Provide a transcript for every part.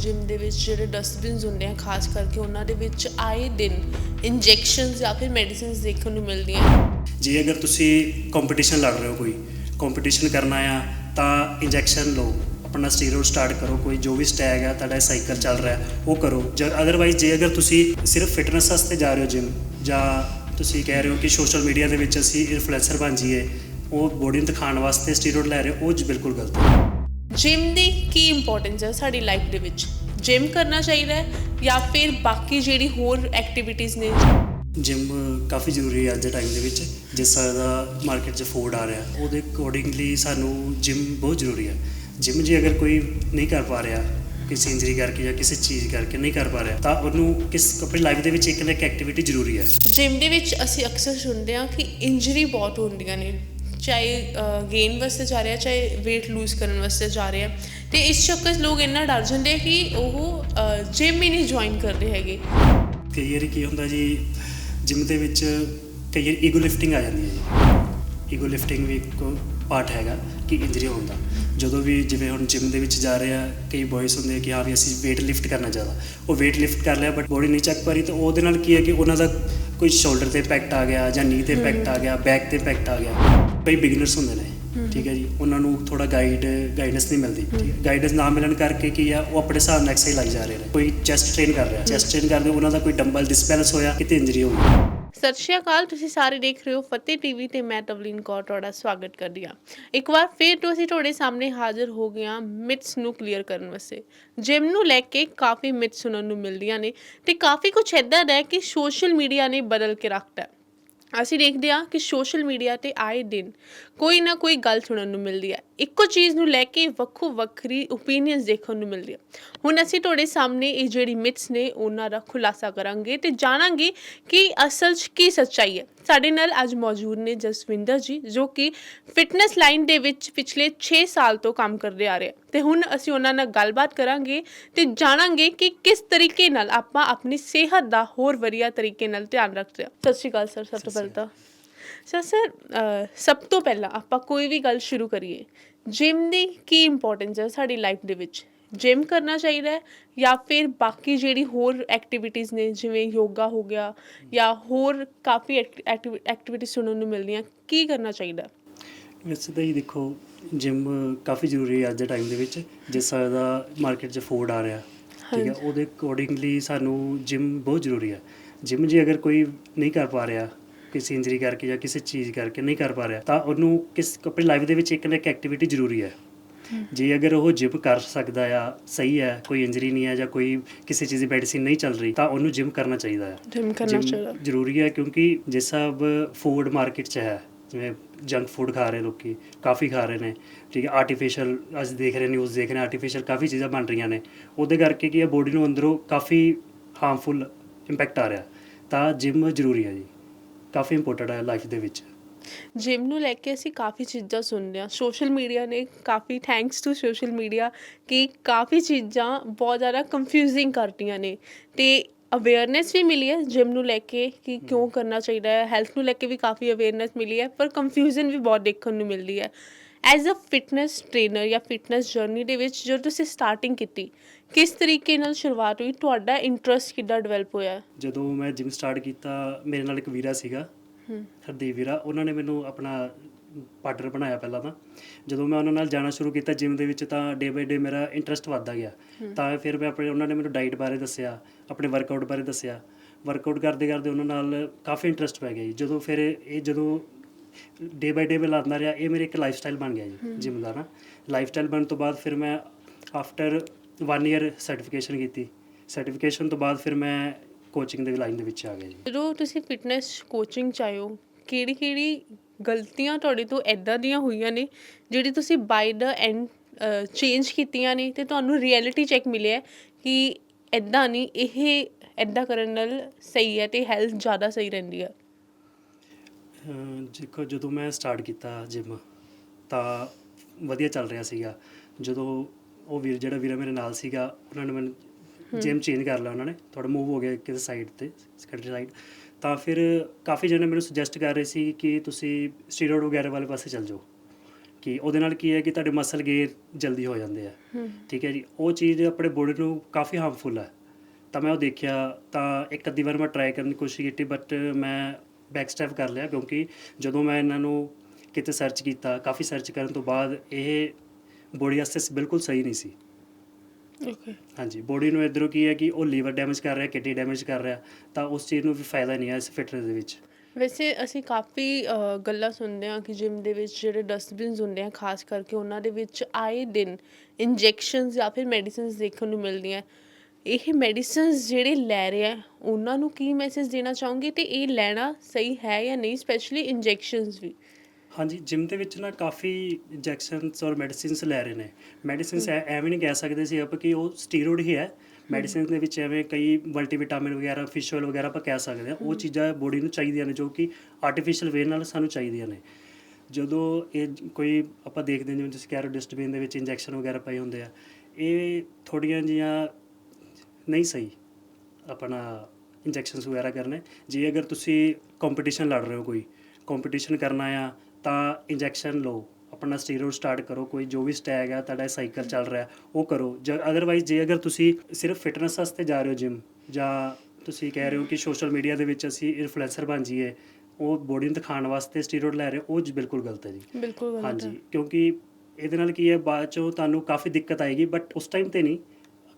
Gym ਦੇ ਵਿੱਚ ਜਿਹੜੇ ਡਸਟਬਿਨਸ ਹੁੰਦੇ ਆ, ਖਾਸ ਕਰਕੇ ਉਹਨਾਂ ਦੇ ਵਿੱਚ ਆਏ ਦਿਨ ਇੰਜੈਕਸ਼ਨਸ ਜਾਂ ਫਿਰ ਮੈਡੀਸਿਨਸ ਦੇਖਣ ਨੂੰ ਮਿਲਦੀਆਂ। ਜੇ ਅਗਰ ਤੁਸੀਂ ਕੰਪੀਟੀਸ਼ਨ ਲੜ ਰਹੇ ਹੋ ਕੋਈ ਕੰਪੀਟੀਸ਼ਨ ਕਰਨਾ ਆ ਤਾਂ ਇੰਜੈਕਸ਼ਨ ਲਓ, ਆਪਣਾ ਸਟੀਰੋਇਡ ਸਟਾਰਟ ਕਰੋ, ਕੋਈ ਜੋ ਵੀ ਸਟੈਗ ਹੈ ਤੁਹਾਡਾ ਸਾਈਕਲ ਚੱਲ ਰਿਹਾ, ਉਹ ਕਰੋ। ਜਾਂ ਅਦਰਵਾਈਜ਼ ਜੇ ਅਗਰ ਤੁਸੀਂ ਸਿਰਫ ਫਿਟਨੈਸ ਵਾਸਤੇ ਜਾ ਰਹੇ ਹੋ ਜਿਮ ਜਾਂ ਤੁਸੀਂ ਕਹਿ ਰਹੇ ਹੋ ਕਿ ਸੋਸ਼ਲ ਮੀਡੀਆ ਦੇ ਵਿੱਚ ਅਸੀਂ ਇਨਫਲੂਐਂਸਰ ਬਣ ਜਾਈਏ, ਉਹ ਬੋਡੀ ਨੂੰ ਦਿਖਾਉਣ ਵਾਸਤੇ ਸਟੀਰੋਇਡ ਲੈ ਰਹੇ ਹੋ, ਉਹ ਬਿਲਕੁਲ ਗਲਤ ਹੈ। ਜਿਮ ਦੀ ਕੀ ਇੰਪੋਰਟੈਂਸ ਹੈ ਸਾਡੀ ਲਾਈਫ ਦੇ ਵਿੱਚ? ਜਿਮ ਕਰਨਾ ਚਾਹੀਦਾ ਹੈ ਜਾਂ ਫਿਰ ਬਾਕੀ ਜਿਹੜੀ ਹੋਰ ਐਕਟੀਵਿਟੀਜ਼ ਨੇ? ਜਿਮ ਕਾਫੀ ਜ਼ਰੂਰੀ ਹੈ ਅੱਜ ਦੇ ਟਾਈਮ ਦੇ ਵਿੱਚ ਜਿਸ ਤਰ੍ਹਾਂ ਦਾ ਮਾਰਕੀਟ 'ਚ ਫੂਡ ਆ ਰਿਹਾ ਉਹਦੇ ਅਕੋਰਡਿੰਗਲੀ ਸਾਨੂੰ ਜਿਮ ਬਹੁਤ ਜ਼ਰੂਰੀ ਹੈ। ਜਿਮ ਜੇ ਅਗਰ ਕੋਈ ਨਹੀਂ ਕਰ ਪਾ ਰਿਹਾ ਕਿਸੇ ਇੰਜਰੀ ਕਰਕੇ ਜਾਂ ਕਿਸੇ ਚੀਜ਼ ਕਰਕੇ ਨਹੀਂ ਕਰ ਪਾ ਰਿਹਾ ਤਾਂ ਉਹਨੂੰ ਕਿਸ ਆਪਣੀ ਲਾਈਫ ਦੇ ਵਿੱਚ ਇੱਕ ਨਾ ਇੱਕ ਐਕਟੀਵਿਟੀ ਜ਼ਰੂਰੀ ਹੈ। ਜਿਮ ਦੇ ਵਿੱਚ ਅਸੀਂ ਅਕਸਰ ਸੁਣਦੇ ਹਾਂ ਕਿ ਇੰਜਰੀ ਬਹੁਤ ਹੁੰਦੀਆਂ ਨੇ। ਚਾਹੇ ਗੇਨ ਵਾਸਤੇ ਜਾ ਰਿਹਾ, ਚਾਹੇ weight ਲੂਜ਼ ਕਰਨ ਵਾਸਤੇ ਜਾ ਰਿਹਾ। ਤੇ ਇਸ ਚੱਕਰ 'ਚ ਲੋਕ ਇੰਨਾ ਡਰ ਜਾਂਦੇ ਕਿ ਉਹ ਜਿਮ ਹੀ ਨਹੀਂ ਜੁਆਇਨ ਕਰਦੇ ਹੈਗੇ। ਕਈ ਵਾਰੀ ਕੀ ਹੁੰਦਾ ਜੀ ਜਿਮ ਦੇ ਵਿੱਚ ਕਈ ਵਾਰੀ ਈਗੋ ਲਿਫਟਿੰਗ ਆ ਜਾਂਦੀ ਹੈ ਜੀ। ਈਗੋ ਲਿਫਟਿੰਗ ਵੀ ਇੱਕ ਪਾਰਟ ਹੈਗਾ ਕਿ ਇੰਜਰੀ ਹੋਣ ਦਾ। ਜਦੋਂ ਵੀ ਜਿਵੇਂ ਹੁਣ ਜਿਮ ਦੇ ਵਿੱਚ ਜਾ ਰਹੇ ਆ, ਕਈ ਬॉयਜ਼ ਹੁੰਦੇ ਆ ਕਿ ਹਾਂ ਵੀ ਅਸੀਂ weight ਲਿਫਟ ਕਰਨਾ ਚਾਹਦਾ ਉਹ weight ਲਿਫਟ ਕਰ ਲਿਆ ਬਟ ਬੋਡੀ ਨਹੀਂ ਚੱਕ ਪਾ ਰਹੀ, ਤਾਂ ਉਹਦੇ ਨਾਲ ਕੀ ਹੈ ਕਿ ਉਹਨਾਂ ਦਾ ਕੋਈ ਸ਼ੋਲਡਰ ਤੇ ਇੰਪੈਕਟ ਆ ਗਿਆ ਜਾਂ ਨੀ ਤੇ ਇੰਪੈਕਟ ਆ ਗਿਆ ਬੈਕ ਤੇ ਇੰਪੈਕਟ ਆ ਗਿਆ। ਕਈ ਬਿਗਨਰਸ ਹੁੰਦੇ ਨੇ, ਠੀਕ ਹੈ ਜੀ। ਉਹਨਾਂ ਨੂੰ ਥੋੜਾ ਗਾਈਡ ਗਾਈਡੈਂਸ ਨਹੀਂ ਮਿਲਦੀ, ਠੀਕ ਹੈ। ਗਾਈਡੈਂਸ ਨਾ ਮਿਲਣ ਕਰਕੇ ਕੀ ਆ, ਉਹ ਆਪਣੇ ਹਿਸਾਬ ਨਾਲ ਐਕਸਰਸਾਈਜ਼ ਲਾਈ ਜਾ ਰਹੇ ਨੇ। ਕੋਈ ਚੈਸਟ ਟ੍ਰੇਨ ਕਰ ਰਿਹਾ ਚੈਸਟ ਟ੍ਰੇਨ ਕਰਦੇ ਉਹਨਾਂ ਦਾ ਕੋਈ ਡੰਬਲ ਡਿਸਬੈਲੈਂਸ ਹੋਇਆ, ਕਿਤੇ ਇੰਜਰੀ ਹੋ ਗਈ। ਸਤਿ ਸ਼੍ਰੀ ਅਕਾਲ, ਤੁਸੀਂ ਸਾਰੇ ਦੇਖ ਰਹੇ ਹੋ ਫਤਿਹ ਟੀਵੀ ਤੇ ਮੈਂ ਤਵਲੀਨ ਕੌਰ ਤੁਹਾਡਾ ਸਵਾਗਤ ਕਰਦੀ ਹਾਂ। ਇੱਕ ਵਾਰ ਫੇਰ ਤੋਂ ਅਸੀਂ ਤੁਹਾਡੇ ਸਾਹਮਣੇ ਹਾਜ਼ਰ ਹੋ ਗਏ ਹਾਂ ਮਿਥਸ ਨੂੰ ਕਲੀਅਰ ਕਰਨ ਵਾਸਤੇ। ਜਿਮ ਨੂੰ ਲੈ ਕੇ ਕਾਫੀ ਮਿਥ ਸੁਣਨ ਨੂੰ ਮਿਲਦੀਆਂ ਨੇ ਤੇ ਕਾਫੀ ਕੁਝ ਐਦਾਂ ਦਾ ਹੈ ਕਿ ਸੋਸ਼ਲ ਮੀਡੀਆ ਨੇ ਬਦਲ ਕੇ ਰੱਖਤਾ ਅਸੀਂ ਦੇਖਦੇ ਹਾਂ ਕਿ ਸੋਸ਼ਲ ਮੀਡੀਆ ਤੇ ਆਏ ਦਿਨ ਕੋਈ ਨਾ ਕੋਈ ਗੱਲ ਸੁਣਨ ਨੂੰ ਮਿਲਦੀ ਹੈ। ਇੱਕੋ ਚੀਜ਼ ਨੂੰ ਲੈ ਕੇ ਵੱਖੋ ਵੱਖਰੀ ਓਪੀਨੀਅਨਸ ਦੇਖਣ ਨੂੰ ਮਿਲਦੀ ਹੈ। ਹੁਣ ਅਸੀਂ ਤੁਹਾਡੇ ਸਾਹਮਣੇ ਇਹ ਜਿਹੜੀ ਮਿਥਸ ਨੇ ਉਹਨਾਂ ਦਾ ਖੁਲਾਸਾ ਕਰਾਂਗੇ ਤੇ ਜਾਣਾਂਗੇ ਕਿ ਅਸਲ 'ਚ ਕੀ ਸੱਚਾਈ ਹੈ। ਸਾਡੇ ਨਾਲ ਅੱਜ ਮੌਜੂਦ ਨੇ ਜਸਵਿੰਦਰ ਜੀ ਜੋ ਕਿ ਫਿਟਨੈਸ ਲਾਈਨ ਦੇ ਵਿੱਚ ਪਿਛਲੇ 6 ਸਾਲ ਤੋਂ ਕੰਮ ਕਰਦੇ ਆ ਰਹੇ ਤੇ ਹੁਣ ਅਸੀਂ ਉਹਨਾਂ ਨਾਲ ਗੱਲਬਾਤ ਕਰਾਂਗੇ ਤੇ ਜਾਣਾਂਗੇ ਕਿ ਕਿਸ ਤਰੀਕੇ ਨਾਲ ਆਪਾਂ ਆਪਣੀ ਸਿਹਤ ਦਾ ਹੋਰ ਵਧੀਆ ਤਰੀਕੇ ਨਾਲ ਧਿਆਨ ਰੱਖਦੇ ਆ। ਸਤਿ ਸ਼੍ਰੀ ਅਕਾਲ ਸਰ ਸਭ ਤੋਂ ਪਹਿਲਾਂ ਤਾਂ। ਸਰ ਸਰ ਸਭ ਤੋਂ ਪਹਿਲਾਂ ਆਪਾਂ ਕੋਈ ਵੀ ਗੱਲ ਸ਼ੁਰੂ ਕਰੀਏ ਜਿਮ ਦੀ ਕੀ ਇੰਪੋਰਟੈਂਸ ਹੈ ਸਾਡੀ ਲਾਈਫ ਦੇ ਵਿੱਚ ਜਿਮ ਕਰਨਾ ਚਾਹੀਦਾ ਹੈ ਜਾਂ ਫਿਰ ਬਾਕੀ ਜਿਹੜੀ ਹੋਰ ਐਕਟੀਵਿਟੀਜ਼ ਨੇ ਜਿਵੇਂ ਯੋਗਾ ਹੋ ਗਿਆ ਜਾਂ ਹੋਰ ਕਾਫੀ ਐਕਟੀਵਿਟੀ ਸੁਣਨ ਨੂੰ ਮਿਲਦੀਆਂ ਕੀ ਕਰਨਾ ਚਾਹੀਦਾ ਵੈਸੇ ਤਾਂ ਹੀ ਦੇਖੋ ਜਿਮ ਕਾਫੀ ਜ਼ਰੂਰੀ ਹੈ ਅੱਜ ਦੇ ਟਾਈਮ ਦੇ ਵਿੱਚ ਜਿਸ ਤਰ੍ਹਾਂ ਦਾ ਮਾਰਕੀਟ 'ਚ ਫੂਡ ਆ ਰਿਹਾ ਠੀਕ ਹੈ। ਉਹਦੇ ਅਕੋਰਡਿੰਗਲੀ ਸਾਨੂੰ ਜਿਮ ਬਹੁਤ ਜ਼ਰੂਰੀ ਹੈ ਜਿਮ ਜੇ ਅਗਰ ਕੋਈ ਨਹੀਂ ਕਰ ਪਾ ਰਿਹਾ ਕਿਸੇ ਇੰਜਰੀ ਕਰਕੇ ਜਾਂ ਕਿਸੇ ਚੀਜ਼ ਕਰਕੇ ਨਹੀਂ ਕਰ ਪਾ ਰਿਹਾ ਤਾਂ ਉਹਨੂੰ ਕਿਸ ਆਪਣੀ ਲਾਈਫ ਦੇ ਵਿੱਚ ਇੱਕ ਨਾ ਇੱਕ ਐਕਟੀਵਿਟੀ ਜ਼ਰੂਰੀ ਹੈ। ਜੇ ਅਗਰ ਉਹ ਜਿਮ ਕਰ ਸਕਦਾ ਆ ਸਹੀ ਹੈ ਕੋਈ ਇੰਜਰੀ ਨਹੀਂ ਹੈ ਜਾਂ ਕੋਈ ਕਿਸੇ ਚੀਜ਼ ਦੀ ਮੈਡੀਸਿਨ ਨਹੀਂ ਚੱਲ ਰਹੀ ਤਾਂ ਉਹਨੂੰ ਜਿਮ ਕਰਨਾ ਚਾਹੀਦਾ ਹੈ। ਜਿਮ ਕਰਨਾ ਚਾਹੀਦਾ। ਜ਼ਰੂਰੀ ਹੈ ਕਿਉਂਕਿ ਜਿਸ ਹਿਸਾਬ ਫੂਡ ਮਾਰਕੀਟ 'ਚ ਹੈ ਜਿਵੇਂ ਜੰਕ ਫੂਡ ਖਾ ਰਹੇ ਲੋਕੀ ਕਾਫੀ ਖਾ ਰਹੇ ਨੇ ਠੀਕ ਹੈ ਆਰਟੀਫੀਸ਼ੀਅਲ ਅੱਜ ਦੇਖ ਰਹੇ ਨਿਊਜ਼ ਦੇਖ ਰਹੇ ਆਰਟੀਫੀਸ਼ੀਅਲ ਕਾਫੀ ਚੀਜ਼ਾਂ ਬਣ ਰਹੀਆਂ ਨੇ ਉਹਦੇ ਕਰਕੇ ਕੀ ਹੈ ਬੋਡੀ ਨੂੰ ਅੰਦਰੋਂ ਕਾਫੀ ਹਾਰਮਫੁਲ ਇੰਪੈਕਟ ਆ ਰਿਹਾ ਤਾਂ ਜਿਮ ਜ਼ਰੂਰੀ ਹੈ ਜੀ। ਕਾਫੀ ਇੰਪੋਰਟੈਂਟ ਹੈ ਲਾਈਫ ਦੇ ਵਿੱਚ। ਜਿਮ ਨੂੰ ਲੈ ਕੇ ਅਸੀਂ ਕਾਫੀ ਚੀਜ਼ਾਂ ਸੁਣਦੇ ਹਾਂ। ਸੋਸ਼ਲ ਮੀਡੀਆ ਨੇ ਕਾਫੀ ਥੈਂਕਸ ਟੂ ਸੋਸ਼ਲ ਮੀਡੀਆ ਕਿ ਕਾਫੀ ਚੀਜ਼ਾਂ ਬਹੁਤ ਜ਼ਿਆਦਾ ਕੰਫਿਊਜ਼ਿੰਗ ਕਰਤੀਆਂ ਨੇ ਤੇ ਅਵੇਅਰਨੈਸ ਵੀ ਮਿਲੀ ਹੈ ਜਿਮ ਨੂੰ ਲੈ ਕੇ ਕਿ ਕਿਉਂ ਕਰਨਾ ਚਾਹੀਦਾ ਹੈ। ਹੈਲਥ ਨੂੰ ਲੈ ਕੇ ਵੀ ਕਾਫੀ ਅਵੇਅਰਨੈਸ ਮਿਲੀ ਹੈ ਪਰ ਕੰਫਿਊਜ਼ਨ ਵੀ ਬਹੁਤ ਦੇਖਣ ਨੂੰ ਮਿਲਦੀ ਹੈ। ਐਜ਼ ਅ ਫਿਟਨੈਸ ਟ੍ਰੇਨਰ ਜਾਂ ਫਿਟਨੈਸ ਜਰਨੀ ਦੇ ਵਿੱਚ ਜਦੋਂ ਤੁਸੀਂ ਸਟਾਰਟਿੰਗ ਕੀਤੀ ਕਿਸ ਤਰੀਕੇ ਨਾਲ ਸ਼ੁਰੂਆਤ ਹੋਈ? ਤੁਹਾਡਾ ਇੰਟਰਸਟ ਕਿੱਦਾਂ ਡਿਵੈਲਪ ਹੋਇਆ? ਜਦੋਂ ਮੈਂ ਜਿਮ ਸਟਾਰਟ ਕੀਤਾ ਮੇਰੇ ਨਾਲ ਇੱਕ ਵੀਰਾ ਸੀਗਾ ਹਰਦੀਪ ਵੀਰਾ ਉਹਨਾਂ ਨੇ ਮੈਨੂੰ ਆਪਣਾ ਪਾਰਟਨਰ ਬਣਾਇਆ ਪਹਿਲਾਂ ਤਾਂ। ਜਦੋਂ ਮੈਂ ਉਹਨਾਂ ਨਾਲ ਜਾਣਾ ਸ਼ੁਰੂ ਕੀਤਾ ਜਿਮ ਦੇ ਵਿੱਚ ਤਾਂ ਡੇ ਬਾਈ ਡੇ ਮੇਰਾ ਇੰਟਰਸਟ ਵੱਧਦਾ ਗਿਆ। ਤਾਂ ਫਿਰ ਮੈਂ ਆਪਣੇ ਉਹਨਾਂ ਨੇ ਮੈਨੂੰ ਡਾਈਟ ਬਾਰੇ ਦੱਸਿਆ ਆਪਣੇ ਵਰਕਆਊਟ ਬਾਰੇ ਦੱਸਿਆ। ਵਰਕਆਊਟ ਕਰਦੇ ਕਰਦੇ ਉਹਨਾਂ ਨਾਲ ਕਾਫੀ ਇੰਟਰਸਟ ਪੈ ਗਿਆ ਜੀ। ਜਦੋਂ ਫਿਰ ਇਹ ਜਦੋਂ ਡੇ ਬਾਈ ਡੇ ਮੈਂ ਲਾਉਂਦਾ ਰਿਹਾ ਇਹ ਮੇਰੇ ਇੱਕ ਲਾਈਫ ਸਟਾਈਲ ਬਣ ਗਿਆ ਜੀ ਜਿਮ ਦਾ ਨਾ। ਲਾਈਫ ਸਟਾਈਲ ਬਣਨ ਤੋਂ ਬਾਅਦ ਫਿਰ ਮੈਂ ਆਫਟਰ 1 ਇਅਰ ਸਰਟੀਫਿਕੇਸ਼ਨ ਕੀਤੀ। ਸਰਟੀਫਿਕੇਸ਼ਨ ਤੋਂ ਬਾਅਦ ਫਿਰ ਮੈਂ ਕੋਚਿੰਗ ਦੇ ਲਾਈਨ ਦੇ ਵਿੱਚ ਆ ਗਿਆ ਜੀ। ਜਦੋਂ ਤੁਸੀਂ ਫਿਟਨੈਸ ਕੋਚਿੰਗ ਚਾਹੋ ਕਿਹੜੀ ਕਿਹੜੀ ਗਲਤੀਆਂ ਤੁਹਾਡੇ ਤੋਂ ਐਦਾਂ ਦੀਆਂ ਹੋਈਆਂ ਨੇ ਜਿਹੜੀ ਤੁਸੀਂ ਬਾਈ ਦਾ ਐਂਡ ਚੇਂਜ ਕੀਤੀਆਂ ਨੇ ਤੇ ਤੁਹਾਨੂੰ ਰਿਐਲਿਟੀ ਚੈੱਕ ਮਿਲਿਆ ਕਿ ਐਦਾਂ ਨਹੀਂ ਇਹ ਐਦਾਂ ਕਰਨ ਨਾਲ ਸਹੀ ਹੈ ਤੇ ਹੈਲਥ ਜ਼ਿਆਦਾ ਸਹੀ ਰਹਿੰਦੀ ਹੈ ਦੇਖੋ ਜਦੋਂ ਮੈਂ ਸਟਾਰਟ ਕੀਤਾ ਜਿਮ ਤਾਂ ਵਧੀਆ ਚੱਲ ਰਿਹਾ ਸੀਗਾ। ਜਦੋਂ ਉਹ ਵੀਰ ਜਿਹੜਾ ਵੀਰਾ ਮੇਰੇ ਨਾਲ ਸੀਗਾ ਉਹਨਾਂ ਨੇ ਮੈਨੂੰ ਜਿਮ ਚੇਂਜ ਕਰ ਲਿਆ ਉਹਨਾਂ ਨੇ। ਥੋੜਾ ਮੂਵ ਹੋ ਗਿਆ ਕਿਸੇ ਸਾਈਡ ਤੇ ਸੈਕੰਡਰੀ ਸਾਈਡ ਤਾਂ ਫਿਰ ਕਾਫੀ ਜਣੇ ਮੈਨੂੰ ਸੁਜੈਸਟ ਕਰ ਰਹੇ ਸੀ ਕਿ ਤੁਸੀਂ ਸਟੀਰੋਇਡ ਵਗੈਰਾ ਵਾਲੇ ਪਾਸੇ ਚੱਲ ਜਾਓ। ਕਿ ਉਹਦੇ ਨਾਲ ਕੀ ਹੈ ਕਿ ਤੁਹਾਡੇ ਮਸਲ ਗੇਨ ਜਲਦੀ ਹੋ ਜਾਂਦੇ ਆ। ਠੀਕ ਹੈ ਜੀ? ਉਹ ਚੀਜ਼ ਆਪਣੇ ਬੋਡੀ ਨੂੰ ਕਾਫੀ ਹਾਰਮਫੁਲ ਹੈ ਤਾਂ ਮੈਂ ਉਹ ਦੇਖਿਆ ਤਾਂ ਇੱਕ ਅੱਧੀ ਵਾਰ ਮੈਂ ਟਰਾਈ ਕਰਨ ਦੀ ਕੋਸ਼ਿਸ਼ ਕੀਤੀ ਬਟ ਮੈਂ ਬੈਕ ਸਟੈਪ ਕਰ ਲਿਆ ਕਿਉਂਕਿ ਜਦੋਂ ਮੈਂ ਇਹਨਾਂ ਨੂੰ ਕਿਤੇ ਸਰਚ ਕੀਤਾ ਕਾਫੀ ਸਰਚ ਕਰਨ ਤੋਂ ਬਾਅਦ ਇਹ ਬੋਡੀ ਵਾਸਤੇ ਬਿਲਕੁਲ ਸਹੀ ਨਹੀਂ ਸੀ। ਓਕੇ ਹਾਂਜੀ ਬੋਡੀ ਨੂੰ ਇਧਰੋਂ ਕੀ ਹੈ ਕਿ ਉਹ ਲੀਵਰ ਡੈਮੇਜ ਕਰ ਰਿਹਾ ਕਿਡਨੀ ਡੈਮੇਜ ਕਰ ਰਿਹਾ ਤਾਂ ਉਸ ਚੀਜ਼ ਨੂੰ ਵੀ ਫਾਇਦਾ ਨਹੀਂ ਹੈ ਇਸ ਫਿਟਨੈਸ ਦੇ ਵਿੱਚ। ਵੈਸੇ ਅਸੀਂ ਕਾਫੀ ਗੱਲਾਂ ਸੁਣਦੇ ਹਾਂ ਕਿ ਜਿਮ ਦੇ ਵਿੱਚ ਜਿਹੜੇ ਡਸਟਬਿਨਸ ਹੁੰਦੇ ਆ ਖਾਸ ਕਰਕੇ ਉਹਨਾਂ ਦੇ ਵਿੱਚ ਆਏ ਦਿਨ ਇੰਜੈਕਸ਼ਨਸ ਜਾਂ ਫਿਰ ਮੈਡੀਸਿਨਸ ਦੇਖਣ ਨੂੰ ਮਿਲਦੀਆਂ। ਇਹ ਮੈਡੀਸਿਨਸ ਜਿਹੜੇ ਲੈ ਰਹੇ ਆ ਉਹਨਾਂ ਨੂੰ ਕੀ ਮੈਸੇਜ ਦੇਣਾ ਚਾਹੋਗੇ? ਤੇ ਇਹ ਲੈਣਾ ਸਹੀ ਹੈ ਜਾਂ ਨਹੀਂ ਸਪੈਸ਼ਲੀ ਇੰਜੈਕਸ਼ਨਸ ਵੀ? ਹਾਂਜੀ ਜਿਮ ਦੇ ਵਿੱਚ ਨਾ ਕਾਫੀ ਇੰਜੈਕਸ਼ਨਸ ਔਰ ਮੈਡੀਸਿਨਸ ਲੈ ਰਹੇ ਨੇ। ਮੈਡੀਸਿਨਸ ਐਵੇਂ ਨਹੀਂ ਕਹਿ ਸਕਦੇ ਸੀ ਆਪਾਂ ਕਿ ਉਹ ਸਟੀਰੋਇਡ ਹੀ ਹੈ। ਮੈਡੀਸਿਨ ਦੇ ਵਿੱਚ ਐਵੇਂ ਕਈ ਮਲਟੀਵਿਟਾਮਿਨ ਵਗੈਰਾ ਫਿਸ਼ ਆਇਲ ਵਗੈਰਾ ਆਪਾਂ ਕਹਿ ਸਕਦੇ ਹਾਂ ਉਹ ਚੀਜ਼ਾਂ ਬੋਡੀ ਨੂੰ ਚਾਹੀਦੀਆਂ ਨੇ ਜੋ ਕਿ ਆਰਟੀਫੀਸ਼ੀਅਲ ਵੇ ਨਾਲ ਸਾਨੂੰ ਚਾਹੀਦੀਆਂ ਨੇ। ਜਦੋਂ ਇਹ ਕੋਈ ਆਪਾਂ ਦੇਖਦੇ ਹਾਂ ਜਿਵੇਂ ਤੁਸੀਂ ਕਹਿ ਰਹੇ ਡਸਟਬਿਨ ਦੇ ਵਿੱਚ ਇੰਜੈਕਸ਼ਨ ਵਗੈਰਾ ਪਏ ਹੁੰਦੇ ਆ ਇਹ ਥੋੜੀਆਂ ਜੀਆਂ ਨਹੀਂ ਸਹੀ ਆਪਣਾ ਇੰਜੈਕਸ਼ਨਸ ਵਗੈਰਾ ਕਰਨੇ। ਜੇ ਅਗਰ ਤੁਸੀਂ ਕੰਪੀਟੀਸ਼ਨ ਲੜ ਰਹੇ ਹੋ ਕੋਈ ਕੰਪੀਟੀਸ਼ਨ ਕਰਨਾ ਆ ਤਾਂ ਇੰਜੈਕਸ਼ਨ ਲਓ ਆਪਣਾ ਸਟੀਰੋਇਡ ਸਟਾਰਟ ਕਰੋ ਕੋਈ ਜੋ ਵੀ ਸਟੈਗ ਆ ਤੁਹਾਡਾ ਸਾਈਕਲ ਚੱਲ ਰਿਹਾ ਉਹ ਕਰੋ। ਜੇ ਅਦਰਵਾਈਜ਼ ਜੇ ਅਗਰ ਤੁਸੀਂ ਸਿਰਫ ਫਿਟਨੈਸ ਵਾਸਤੇ ਜਾ ਰਹੇ ਹੋ ਜਿਮ ਜਾਂ ਤੁਸੀਂ ਕਹਿ ਰਹੇ ਹੋ ਕਿ ਸੋਸ਼ਲ ਮੀਡੀਆ ਦੇ ਵਿੱਚ ਅਸੀਂ ਇਨਫਲੂਐਂਸਰ ਬਣ ਜਾਈਏ ਉਹ ਬੋਡੀ ਨੂੰ ਦਿਖਾਉਣ ਵਾਸਤੇ ਸਟੀਰੋਇਡ ਲੈ ਰਹੇ ਹੋ ਉਹ ਬਿਲਕੁਲ ਗਲਤ ਹੈ ਜੀ। ਬਿਲਕੁਲ ਗਲਤ ਹਾਂਜੀ ਹੈ ਕਿਉਂਕਿ ਇਹਦੇ ਨਾਲ ਕੀ ਹੈ ਬਾਅਦ ਚੋਂ ਤੁਹਾਨੂੰ ਕਾਫੀ ਦਿੱਕਤ ਆਏਗੀ ਬਟ ਉਸ ਟਾਈਮ ਤੇ ਨਹੀਂ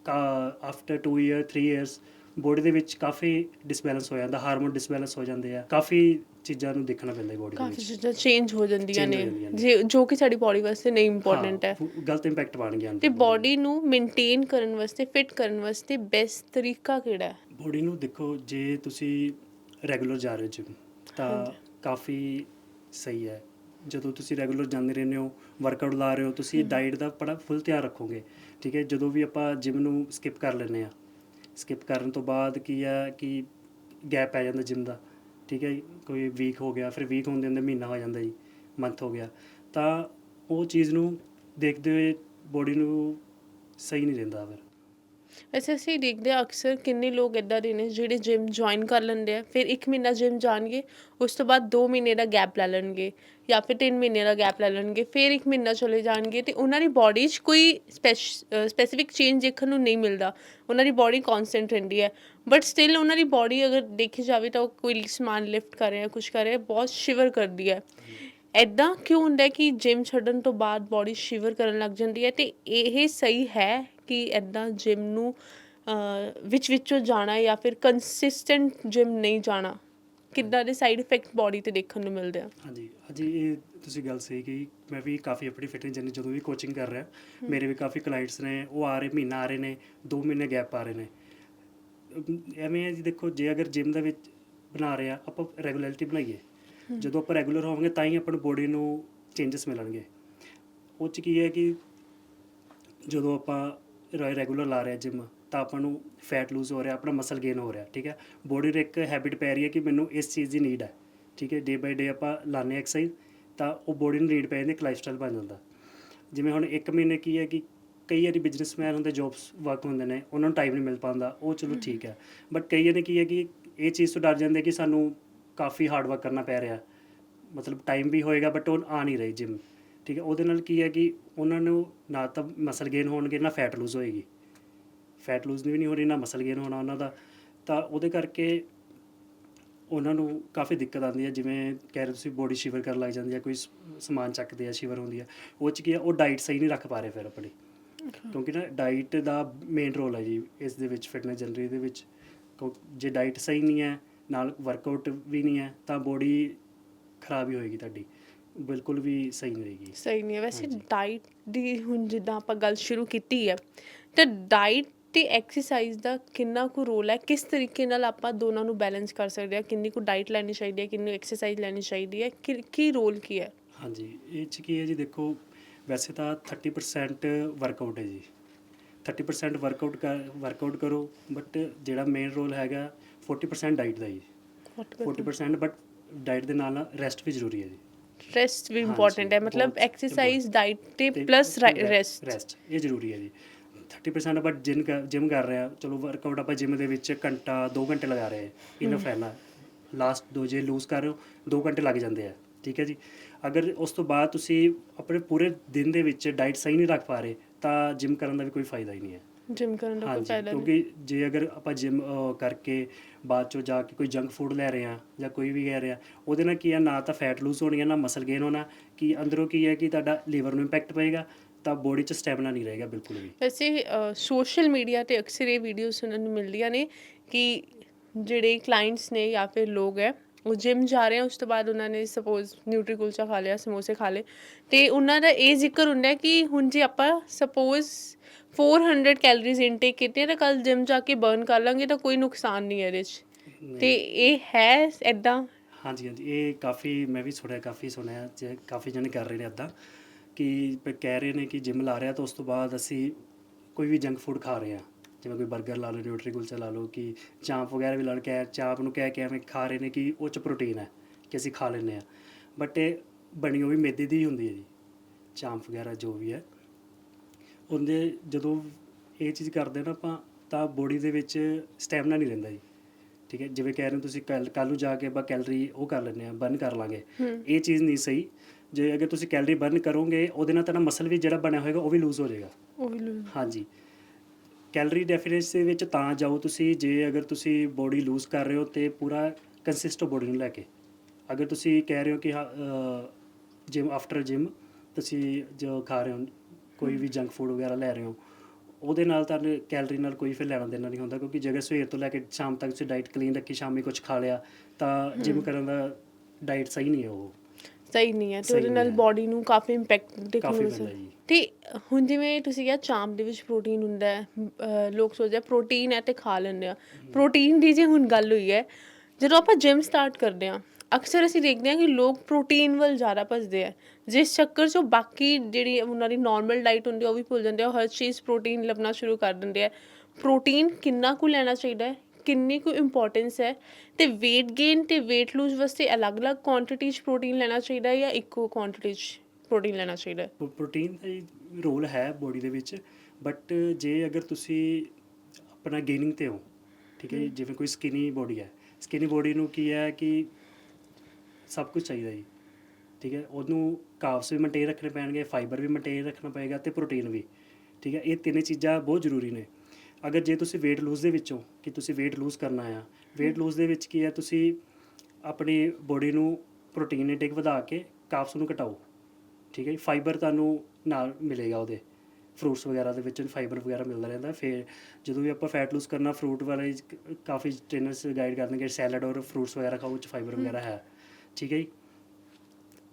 ਆਫਟਰ 2 ਇਅਰ 3 ਇਅਰਸ ਬੋਡੀ ਦੇ ਵਿੱਚ ਕਾਫੀ ਡਿਸਬੈਲੈਂਸ ਹੋ ਜਾਂਦਾ ਹਾਰਮੋਨ ਡਿਸਬੈਲੈਂਸ ਹੋ ਜਾਂਦੇ ਆ ਕਾਫੀ ਚੀਜ਼ਾਂ ਨੂੰ ਦੇਖਣਾ ਪੈਂਦਾ ਹੈ ਬੋਡੀ ਦੇ ਕਾਫੀ ਵਿੱਚ। ਚੀਜ਼ਾਂ ਚੇਂਜ ਹੋ ਜਾਂਦੀਆਂ Change ਨੇ। ਹੋ ਜਾਂਦੀਆਂ ਨੇ। ਜੇ- ਜੋ ਕਿ ਸਾਡੀ ਬਾਡੀ ਵਾਸਤੇ ਨਹੀਂ ਇੰਪੋਰਟੈਂਟ ਹੈ। ਹਾਂ, ਗਲਤ ਇੰਪੈਕਟ ਬਣ ਗਿਆ ਤੇ ਬਾਡੀ ਨੂੰ ਮੇਨਟੇਨ ਕਰਨ ਵਾਸਤੇ ਫਿਟ ਕਰਨ ਵਾਸਤੇ ਬੈਸਟ ਤਰੀਕਾ ਕਿਹੜਾ ਹੈ? ਬੋਡੀ ਨੂੰ ਦੇਖੋ ਜੇ ਤੁਸੀਂ ਰੈਗੂਲਰ ਜਾ ਰਹੇ ਹੋ ਜਿਮ ਤਾਂ। ਕਾਫੀ ਸਹੀ ਹੈ। ਜਦੋਂ ਤੁਸੀਂ ਰੈਗੂਲਰ ਜਾਂਦੇ ਰਹਿੰਦੇ ਹੋ ਵਰਕਆਊਟ ਲਾ ਰਹੇ ਹੋ ਤੁਸੀਂ ਡਾਈਟ ਦਾ ਬੜਾ ਫੁੱਲ ਧਿਆਨ ਰੱਖੋਗੇ ਠੀਕ ਹੈ? ਜਦੋਂ ਵੀ ਆਪਾਂ ਜਿਮ ਨੂੰ ਸਕਿਪ ਕਰ ਲੈਂਦੇ ਆ ਸਕਿਪ ਕਰਨ ਤੋਂ ਬਾਅਦ ਕੀ ਆ ਕਿ ਗੈਪ ਪੈ ਜਾਂਦਾ ਜਿਮ ਦਾ। ਠੀਕ ਹੈ ਜੀ? ਕੋਈ ਵੀਕ ਹੋ ਗਿਆ, ਫਿਰ ਵੀਕ ਹੁੰਦੇ ਹੁੰਦੇ ਮਹੀਨਾ ਹੋ ਜਾਂਦਾ ਜੀ ਮੰਥ ਹੋ ਗਿਆ ਤਾਂ ਉਹ ਚੀਜ਼ ਨੂੰ ਦੇਖਦੇ ਹੋਏ ਬੋਡੀ ਨੂੰ ਸਹੀ ਨਹੀਂ ਰਹਿੰਦਾ ਫਿਰ ਵੈਸੇ ਅਸੀਂ ਦੇਖਦੇ ਹਾਂ ਅਕਸਰ ਕਿੰਨੇ ਲੋਕ ਇਦਾਂ ਦੇ ਨੇ ਜਿਹੜੇ ਜਿਮ ਜੁਆਇਨ ਕਰ ਲੈਂਦੇ ਆ, ਫਿਰ 1 ਮਹੀਨਾ ਜਿਮ ਜਾਣਗੇ, ਉਸ ਤੋਂ ਬਾਅਦ 2 ਮਹੀਨੇ ਦਾ ਗੈਪ ਲੈ ਲੈਣਗੇ ਜਾਂ ਫਿਰ 3 ਮਹੀਨੇ ਦਾ ਗੈਪ ਲੈ ਲੈਣਗੇ, ਫਿਰ 1 ਮਹੀਨਾ ਚਲੇ ਜਾਣਗੇ ਤੇ ਉਹਨਾਂ ਦੀ ਬਾਡੀ 'ਚ ਕੋਈ ਸਪੈਸੀਫਿਕ ਚੇਂਜ ਦੇਖਣ ਨੂੰ ਨਹੀਂ ਮਿਲਦਾ। ਉਹਨਾਂ ਦੀ ਬਾਡੀ ਕਨਸਟੈਂਟ ਰਹਿੰਦੀ ਹੈ। ਬਟ ਸਟਿਲ ਉਹਨਾਂ ਦੀ ਬਾਡੀ ਅਗਰ ਦੇਖੀ ਜਾਵੇ ਤਾਂ ਉਹ ਕੋਈ ਸਮਾਨ ਲਿਫਟ ਕਰ ਰਿਹਾ ਕੁਝ ਕਰ ਰਿਹਾ, ਬਹੁਤ ਸ਼ਿਵਰ ਕਰਦੀ ਹੈ। ਐਦਾਂ ਕਿਉਂ ਹੁੰਦਾ ਕਿ ਜਿਮ ਛੱਡਣ ਤੋਂ ਬਾਅਦ ਬਾਡੀ ਸ਼ਿਵਰ ਕਰਨ ਲੱਗ ਜਾਂਦੀ ਹੈ ਤੇ ਇਹ ਸਹੀ ਹੈ ਕਿ ਇੱਦਾਂ ਜਿਮ ਨੂੰ ਵਿੱਚ ਵਿੱਚੋਂ ਜਾਣਾ ਜਾਂ ਫਿਰ ਕੰਸਿਸਟੈਂਟ ਜਿਮ ਨਹੀਂ ਜਾਣਾ, ਕਿੱਦਾਂ ਦੇ ਸਾਈਡ ਇਫੈਕਟ ਬਾਡੀ ਤੇ ਦੇਖਣ ਨੂੰ ਮਿਲਦੇ ਆ? ਹਾਂਜੀ ਹਾਂਜੀ, ਇਹ ਤੁਸੀਂ ਗੱਲ ਸਹੀ ਕਿ ਮੈਂ ਵੀ ਕਾਫੀ ਆਪਣੀ ਫਿਟਨੈਸ ਜਰਨੀ ਜਦੋਂ ਵੀ ਕੋਚਿੰਗ ਕਰ ਰਿਹਾ, ਮੇਰੇ ਵੀ ਕਾਫੀ ਕਲਾਇੰਟਸ ਨੇ, ਉਹ ਆ ਰਹੇ, ਮਹੀਨਾ ਆ ਰਹੇ ਨੇ 2 ਮਹੀਨੇ ਗੈਪ ਆ ਰਹੇ ਨੇ। ਐਵੇਂ ਹੈ ਜੀ, ਦੇਖੋ, ਜੇ ਅਗਰ ਜਿਮ ਦੇ ਵਿੱਚ ਬਣਾ ਰਹੇ ਆ, ਆਪਾਂ ਰੈਗੂਲਰਿਟੀ ਬਣਾਈਏ, ਜਦੋਂ ਆਪਾਂ ਰੈਗੂਲਰ ਹੋਵਾਂਗੇ, ਤਾਂ ਹੀ ਆਪਣੀ ਬੋਡੀ ਨੂੰ ਚੇਂਜਸ ਮਿਲਣਗੇ। ਉਹ ਚ ਕੀ ਹੈ ਕਿ ਜਦੋਂ ਆਪਾਂ ਰੈਗੂਲਰ ਲਾ ਰਹੇ ਜਿਮ ਤਾਂ ਆਪਾਂ ਨੂੰ ਫੈਟ ਲੂਜ਼ ਹੋ ਰਿਹਾ ਆਪਣਾ ਮਸਲ ਗੇਨ ਹੋ ਰਿਹਾ ਠੀਕ ਹੈ? ਬੋਡੀ ਨੂੰ ਇੱਕ ਹੈਬਿਟ ਪੈ ਰਹੀ ਹੈ ਕਿ ਮੈਨੂੰ ਇਸ ਚੀਜ਼ ਦੀ ਨੀਡ ਹੈ ਠੀਕ ਹੈ? ਡੇ ਬਾਈ ਡੇ ਆਪਾਂ ਲਾਣੇ ਐਕਸਰਸਾਈਜ਼ ਤਾਂ ਉਹ ਬੋਡੀ ਨੂੰ ਨੀਡ ਪੈ ਜਾਂਦੀ ਇੱਕ ਲਾਈਫਸਟਾਈਲ ਬਣ ਜਾਂਦਾ। ਜਿਵੇਂ ਹੁਣ ਇੱਕ ਮਹੀਨੇ ਕੀ ਹੈ ਕਿ ਕਈ ਵਾਰੀ ਬਿਜ਼ਨਸਮੈਨ ਹੁੰਦੇ ਜੌਬਸ ਵਰਕ ਹੁੰਦੇ ਨੇ ਉਹਨਾਂ ਨੂੰ ਟਾਈਮ ਨਹੀਂ ਮਿਲ ਪਾਉਂਦਾ ਉਹ ਚਲੋ ਠੀਕ ਹੈ। ਬਟ ਕਈ ਵਾਰੀ ਕੀ ਹੈ ਕਿ ਇਹ ਚੀਜ਼ ਤੋਂ ਡਰ ਜਾਂਦੇ ਕਿ ਸਾਨੂੰ ਕਾਫੀ ਹਾਰਡ ਵਰਕ ਕਰਨਾ ਪੈ ਰਿਹਾ ਮਤਲਬ ਟਾਈਮ ਵੀ ਹੋਏਗਾ ਬਟ ਉਹ ਆ ਨਹੀਂ ਰਹੀ ਜਿਮ ਠੀਕ ਹੈ ਉਹਦੇ ਨਾਲ ਕੀ ਹੈ ਕਿ ਉਹਨਾਂ ਨੂੰ ਨਾ ਤਾਂ ਮਸਲ ਗੇਨ ਹੋਣਗੇ ਨਾ ਫੈਟ ਲੂਜ਼ ਹੋਏਗੀ। ਫੈਟ ਲੂਜ਼ ਵੀ ਨਹੀਂ ਹੋ ਰਹੀ ਨਾ ਮਸਲ ਗੇਨ ਹੋਣਾ ਉਹਨਾਂ ਦਾ। ਤਾਂ ਉਹਦੇ ਕਰਕੇ ਉਹਨਾਂ ਨੂੰ ਕਾਫੀ ਦਿੱਕਤ ਆਉਂਦੀ ਹੈ ਜਿਵੇਂ ਕਹਿ ਰਹੇ ਤੁਸੀਂ ਬੋਡੀ ਸ਼ਿਵਰ ਕਰਨ ਲੱਗ ਜਾਂਦੀ ਹੈ ਕੋਈ ਸਮਾਨ ਚੱਕਦੇ ਆ ਸ਼ਿਵਰ ਹੁੰਦੀ ਹੈ ਉਹ ਚ ਕੀ ਹੈ ਉਹ ਡਾਈਟ ਸਹੀ ਨਹੀਂ ਰੱਖ ਪਾ ਰਹੇ ਫਿਰ ਆਪਣੀ। ਕਿਉਂਕਿ ਨਾ ਡਾਈਟ ਦਾ ਮੇਨ ਰੋਲ ਹੈ ਜੀ ਇਸ ਦੇ ਵਿੱਚ ਫਿਟਨੈਸ ਜਨਰੀ ਦੇ ਵਿੱਚ। ਜੇ ਡਾਈਟ ਸਹੀ ਨਹੀਂ ਹੈ ਨਾਲ ਵਰਕਆਊਟ ਵੀ ਨਹੀਂ ਹੈ ਤਾਂ ਬੋਡੀ ਖਰਾਬ ਹੀ ਹੋਏਗੀ ਤੁਹਾਡੀ। ਬਿਲਕੁਲ ਵੀ ਸਹੀ ਨਹੀਂ ਰਹੇਗੀ। ਸਹੀ ਨਹੀਂ ਹੈ। ਵੈਸੇ। ਡਾਈਟ ਦੀ ਹੁਣ ਜਿੱਦਾਂ ਆਪਾਂ ਗੱਲ ਸ਼ੁਰੂ ਕੀਤੀ ਹੈ ਤੇ ਡਾਈਟ ਤੇ ਐਕਸਰਸਾਈਜ਼ ਦਾ ਕਿੰਨਾ ਕੁ ਰੋਲ ਹੈ? ਕਿਸ ਤਰੀਕੇ ਨਾਲ ਆਪਾਂ ਦੋਨਾਂ ਨੂੰ ਬੈਲੈਂਸ ਕਰ ਸਕਦੇ ਹਾਂ? ਕਿੰਨੀ ਕੁ ਡਾਈਟ ਲੈਣੀ ਚਾਹੀਦੀ ਹੈ ਕਿੰਨੀ ਐਕਸਰਸਾਈਜ਼ ਲੈਣੀ ਚਾਹੀਦੀ ਹੈ? ਕੀ- ਕੀ ਰੋਲ ਕੀ ਹੈ? ਹਾਂਜੀ। ਇਹ ਚ ਕੀ ਹੈ ਜੀ? ਦੇਖੋ ਵੈਸੇ ਤਾਂ 30% ਵਰਕਆਊਟ ਹੈ ਜੀ। 30% ਵਰਕਆਊਟ ਕਰ ਵਰਕਆਊਟ ਕਰੋ ਬਟ ਜਿਹੜਾ ਮੇਨ ਰੋਲ ਹੈਗਾ 40% ਡਾਈਟ ਦਾ ਜੀ। 40% ਬਟ ਡਾਈਟ ਦੇ ਨਾਲ ਨਾਲ ਰੈਸਟ ਵੀ ਜ਼ਰੂਰੀ ਹੈ ਜੀ। ਰੈਸਟ ਵੀ ਇੰਪੋਰਟੈਂਟ ਹੈ। ਮਤਲਬ ਐਕਸਰਸਾਈਜ਼ ਡਾਈਟ ਤੇ ਪਲੱਸ ਰੈਸਟ ਰੈਸਟ ਇਹ ਜ਼ਰੂਰੀ ਹੈ ਜੀ। 30% ਬਟ ਜਿਮ ਜਿਮ ਕਰ ਰਹੇ ਆ ਚਲੋ ਵਰਕਆਊਟ ਆਪਾਂ ਜਿਮ ਦੇ ਵਿੱਚ ਘੰਟਾ 2 ਘੰਟੇ ਲਗਾ ਰਹੇ ਆ ਇਨਫ ਨਾ। ਲਾਸਟ ਦੋ ਜੇ ਲੂਜ਼ ਕਰ ਰਹੇ ਹੋ 2 ਘੰਟੇ ਲੱਗ ਜਾਂਦੇ ਆ। ਠੀਕ ਹੈ ਜੀ। ਅਗਰ ਉਸ ਤੋਂ ਬਾਅਦ ਤੁਸੀਂ ਆਪਣੇ ਪੂਰੇ ਦਿਨ ਦੇ ਵਿੱਚ ਡਾਈਟ ਸਹੀ ਨਹੀਂ ਰੱਖ ਪਾ ਰਹੇ ਤਾਂ ਜਿਮ ਕਰਨ ਦਾ ਵੀ ਕੋਈ ਫਾਇਦਾ ਹੀ ਨਹੀਂ ਹੈ। ਜਿਮ ਕਰਨ ਦਾ ਕੋਈ ਹਾਂਜੀ ਫਾਇਦਾ ਨਹੀਂ ਕਿਉਂਕਿ ਜੇ ਅਗਰ ਆਪਾਂ ਜਿਮ ਕਰਕੇ ਬਾਅਦ ਚੋਂ ਜਾ ਕੇ ਕੋਈ ਜੰਕ ਫੂਡ ਲੈ ਰਹੇ ਆ ਜਾਂ ਕੋਈ ਵੀ ਕਹਿ ਰਿਹਾ ਉਹਦੇ ਨਾਲ ਕੀ ਹੈ ਨਾ ਤਾਂ ਫੈਟ ਲੂਜ਼ ਹੋਣੀ ਹੈ ਨਾ ਮਸਲ ਗੇਨ ਹੋਣਾ। ਕਿ ਅੰਦਰੋਂ ਕੀ ਹੈ ਕਿ ਤੁਹਾਡਾ ਲੀਵਰ ਨੂੰ ਇੰਪੈਕਟ ਪਏਗਾ ਤਾਂ ਬੋਡੀ 'ਚ ਸਟੈਮਿਨਾ ਨਹੀਂ ਰਹੇਗਾ ਬਿਲਕੁਲ ਵੀ। ਵੈਸੇ ਸੋਸ਼ਲ ਮੀਡੀਆ ਤੇ ਅਕਸਰ ਇਹ ਵੀਡੀਓ ਸੁਣਨ ਨੂੰ ਮਿਲਦੀਆਂ ਨੇ ਕਿ ਜਿਹੜੇ ਕਲਾਇੰਟਸ ਨੇ ਜਾਂ ਫਿਰ ਲੋਕ ਹੈ ਉਹ ਜਿਮ ਜਾ ਰਹੇ ਆ ਉਸ ਤੋਂ ਬਾਅਦ ਉਹਨਾਂ ਨੇ ਸਪੋਜ਼ ਨਿਊਟਰੀ ਕੁਲਚਾ ਖਾ ਲਿਆ ਸਮੋਸੇ ਖਾ ਲਏ। ਤੇ ਉਹਨਾਂ ਦਾ ਇਹ ਜ਼ਿਕਰ ਹੁੰਦਾ ਹੈ ਕਿ ਹੁਣ ਜੇ ਆਪਾਂ ਸਪੋਜ਼ 400 ਕੈਲਰੀਜ਼ ਇਨਟੇਕ ਕੀਤੀਆਂ ਤਾਂ ਕੱਲ ਜਿਮ ਜਾ ਕੇ ਬਰਨ ਕਰ ਲਾਂਗੇ ਤਾਂ ਕੋਈ ਨੁਕਸਾਨ ਨਹੀਂ ਹੈ ਇਹਦੇ 'ਚ। ਤੇ ਇਹ ਹੈ ਐਦਾਂ ਹਾਂਜੀ ਹਾਂਜੀ। ਇਹ ਕਾਫੀ ਮੈਂ ਵੀ ਸੁਣਿਆ ਕਾਫੀ ਸੁਣਿਆ ਜੇ ਕਾਫੀ ਜਣੇ ਕਰ ਰਹੇ ਨੇ ਅੱਦਾ ਕਿ ਪ- ਕਹਿ ਰਹੇ ਨੇ ਕਿ ਜਿਮ ਲਾ ਰਿਹਾ ਤਾਂ ਉਸ ਤੋਂ ਬਾਅਦ ਅਸੀਂ ਕੋਈ ਵੀ ਜੰਕ ਫੂਡ ਖਾ ਰਹੇ ਹਾਂ। ਜਿਵੇਂ ਕੋਈ 버ਗਰ ਲਾ ਲਓ ਨਿਊਟਰੀ ਕੁਲਚਾ ਲਾ ਲਓ ਕਿ ਚਾਂਪ ਵਗੈਰਾ ਵੀ ਲਾ ਲਓ ਚਾਂਪ ਨੂੰ ਕਹਿ ਕੇ ਐਵੇਂ ਖਾ ਰਹੇ ਨੇ ਕਿ ਉਹ ਚ ਪ੍ਰੋਟੀਨ ਹੈ ਕਿ ਅਸੀਂ ਖਾ ਲੈਂਦੇ ਆ ਬਟ ਇਹ ਬਣੀ ਉਹ ਵੀ ਮੈਦੇ ਦੀ ਹੀ ਹੁੰਦੀ ਹੈ ਜੀ। ਚਾਂਪ ਵਗੈਰਾ ਜੋ ਵੀ ਹੈ। ਉਹਦੇ ਜਦੋਂ ਇਹ ਚੀਜ਼ ਕਰਦੇ ਨਾ ਆਪਾਂ ਤਾਂ ਬੋਡੀ ਦੇ ਵਿੱਚ ਸਟੈਮਿਨਾ ਨਹੀਂ ਰਹਿੰਦਾ ਜੀ। ਠੀਕ ਹੈ ਜਿਵੇਂ ਕਹਿ ਰਹੇ ਹੋ ਤੁਸੀਂ ਕੱਲ ਕੱਲ ਨੂੰ ਜਾ ਕੇ ਆਪਾਂ ਕੈਲਰੀ ਉਹ ਕਰ ਲੈਂਦੇ ਆ ਬਰਨ ਕਰ ਲਾਂਗੇ। ਇਹ ਚੀਜ਼ ਨਹੀਂ ਸਹੀ। ਜੇ ਅਗਰ ਤੁਸੀਂ ਕੈਲਰੀ ਬਰਨ ਕਰੋਗੇ ਉਹਦੇ ਨਾਲ ਤੁਹਾਡਾ ਮਸਲ ਵੀ ਜਿਹੜਾ ਬਣਿਆ ਹੋਏਗਾ ਉਹ ਵੀ ਲੂਜ਼ ਹੋ ਜਾਏਗਾ। ਉਹ ਵੀ ਲੋ- ਹਾਂਜੀ। ਕੈਲਰੀ ਡੈਫੀਨਿਸ਼ਨ ਦੇ ਵਿੱਚ ਤਾਂ ਜਾਓ ਤੁਸੀਂ ਜੇ ਅਗਰ ਤੁਸੀਂ ਬੋਡੀ ਲੂਜ਼ ਕਰ ਰਹੇ ਹੋ ਤੇ ਪੂਰਾ ਕੰਸਿਸਟ ਬੋਡੀ ਨੂੰ ਲੈ ਕੇ। ਅਗਰ ਤੁਸੀਂ ਕਹਿ ਰਹੇ ਹੋ ਕਿ ਜਿਮ ਆਫਟਰ ਜਿਮ ਤੁਸੀਂ ਜੋ ਖਾ ਰਹੇ ਹੋ ਕੋਈ ਵੀ ਜੰਕ ਫੂਡ ਵਗੈਰਾ ਲੈ ਰਹੇ ਹੋ ਉਹਦੇ ਨਾਲ ਤੁਹਾਨੂੰ ਕੈਲਰੀ ਨਾਲ ਕੋਈ ਫਿਰ ਲੈਣਾ ਦੇਣਾ ਨਹੀਂ ਹੁੰਦਾ ਕਿਉਂਕਿ ਜੇਕਰ ਸਵੇਰ ਤੋਂ ਲੈ ਕੇ ਸ਼ਾਮ ਤੱਕ ਤੁਸੀਂ ਡਾਈਟ ਕਲੀਨ ਰੱਖੀ ਸ਼ਾਮੀ ਕੁਝ ਖਾ ਲਿਆ ਤਾਂ ਜਿਮ ਕਰਨ ਦਾ ਡਾਈਟ ਸਹੀ ਨਹੀਂ ਹੈ ਉਹ। ਸਹੀ ਨਹੀਂ ਹੈ ਤੇ ਉਹਦੇ ਨਾਲ। ਬਾਡੀ ਨੂੰ ਕਾਫੀ ਇੰਪੈਕਟ ਦੇਖਣ ਨੂੰ ਤੇ ਹੁਣ ਜਿਵੇਂ ਤੁਸੀਂ ਕਿਹਾ ਚਾਂਪ ਦੇ ਵਿੱਚ ਪ੍ਰੋਟੀਨ ਹੁੰਦਾ ਹੈ ਲੋਕ ਸੋਚਦੇ ਪ੍ਰੋਟੀਨ ਹੈ ਤੇ ਖਾ ਲੈਂਦੇ ਆ। ਪ੍ਰੋਟੀਨ ਦੀ ਜੇ ਹੁਣ ਗੱਲ ਹੋਈ ਹੈ ਜਦੋਂ ਆਪਾਂ ਜਿਮ ਸਟਾਰਟ ਕਰਦੇ ਆ ਅਕਸਰ ਅਸੀਂ ਦੇਖਦੇ ਹਾਂ ਕਿ ਲੋਕ ਪ੍ਰੋਟੀਨ ਵੱਲ ਜ਼ਿਆਦਾ ਭੱਜਦੇ ਆ। ਜਿਸ ਚੱਕਰ 'ਚ ਬਾਕੀ ਜਿਹੜੀ ਉਹਨਾਂ ਦੀ ਨਾਰਮਲ ਡਾਈਟ ਹੁੰਦੀ ਉਹ ਵੀ ਭੁੱਲ ਜਾਂਦੇ ਆ ਹਰ ਚੀਜ਼ ਪ੍ਰੋਟੀਨ ਲੱਭਣਾ ਸ਼ੁਰੂ ਕਰ ਦਿੰਦੇ ਆ। ਪ੍ਰੋਟੀਨ ਕਿੰਨਾ ਕੁ ਲੈਣਾ ਚਾਹੀਦਾ ਹੈ ਕਿੰਨੀ ਕੁ ਇੰਪੋਰਟੈਂਸ ਹੈ ਤੇ weight gain ਤੇ weight lose ਵਾਸਤੇ ਅਲੱਗ-ਅਲੱਗ ਕੁਆਂਟੀਟੀ 'ਚ ਪ੍ਰੋਟੀਨ ਲੈਣਾ ਚਾਹੀਦਾ ਹੈ ਜਾਂ ਇੱਕੋ ਕੁਆਂਟੀਟੀ 'ਚ ਪ੍ਰੋਟੀਨ ਲੈਣਾ ਚਾਹੀਦਾ ਹੈ? ਪ੍ਰੋਟੀਨ ਦਾ ਰੋਲ ਹੈ ਬੋਡੀ ਦੇ ਵਿੱਚ ਬਟ ਜੇ ਅਗਰ ਤੁਸੀਂ ਆਪਣਾ ਗੇਨਿੰਗ ਤੇ ਹੋ ਠੀਕ ਹੈ ਜਿਵੇਂ ਕੋਈ ਸਕਿਨੀ ਬੋਡੀ ਹੈ। ਸਕਿਨੀ ਬੋਡੀ ਨੂੰ ਕੀ ਹੈ ਕਿ ਸਭ ਕੁਝ ਚਾਹੀਦਾ ਜੀ। ਠੀਕ ਹੈ, ਉਹਨੂੰ ਕਾਰਬਸ ਵੀ ਮੇਨਟੇਨ ਰੱਖਣੇ ਪੈਣਗੇ ਫਾਈਬਰ ਵੀ ਮੇਨਟੇਨ ਰੱਖਣਾ ਪਏਗਾ ਤੇ ਪ੍ਰੋਟੀਨ ਵੀ। ਠੀਕ ਹੈ, ਇਹ ਤਿੰਨੇ ਚੀਜ਼ਾਂ ਬਹੁਤ ਜ਼ਰੂਰੀ ਨੇ। ਅਗਰ ਜੇ ਤੁਸੀਂ weight lose ਦੇ ਵਿੱਚੋਂ ਕਿ ਤੁਸੀਂ weight lose ਕਰਨਾ ਆ, weight lose ਦੇ ਵਿੱਚ ਕੀ ਹੈ, ਤੁਸੀਂ ਆਪਣੀ ਬੋਡੀ ਨੂੰ ਪ੍ਰੋਟੀਨ ਇਨਟੇਕ ਵਧਾ ਕੇ ਕਾਰਬਸ ਨੂੰ ਘਟਾਓ। ਠੀਕ ਹੈ ਜੀ ਫਾਈਬਰ ਤੁਹਾਨੂੰ ਨਾਲ ਮਿਲੇਗਾ ਉਹਦੇ। ਫਰੂਟਸ ਵਗੈਰਾ ਦੇ ਵਿੱਚ ਫਾਈਬਰ ਵਗੈਰਾ ਮਿਲਦਾ ਰਹਿੰਦਾ ਫਿਰ ਜਦੋਂ ਵੀ ਆਪਾਂ ਫੈਟ ਲੂਸ ਕਰਨਾ ਫਰੂਟ ਵਾਲੇ ਕਾਫੀ ਟ੍ਰੇਨਰਸ ਗਾਈਡ ਕਰਦੇ ਕਿ ਸੈਲਡ ਔਰ ਫਰੂਟਸ ਵਗੈਰਾ ਖਾਓ, ਉਹ 'ਚ ਫਾਈਬਰ ਵਗੈਰਾ ਹੈ। ਠੀਕ ਹੈ ਜੀ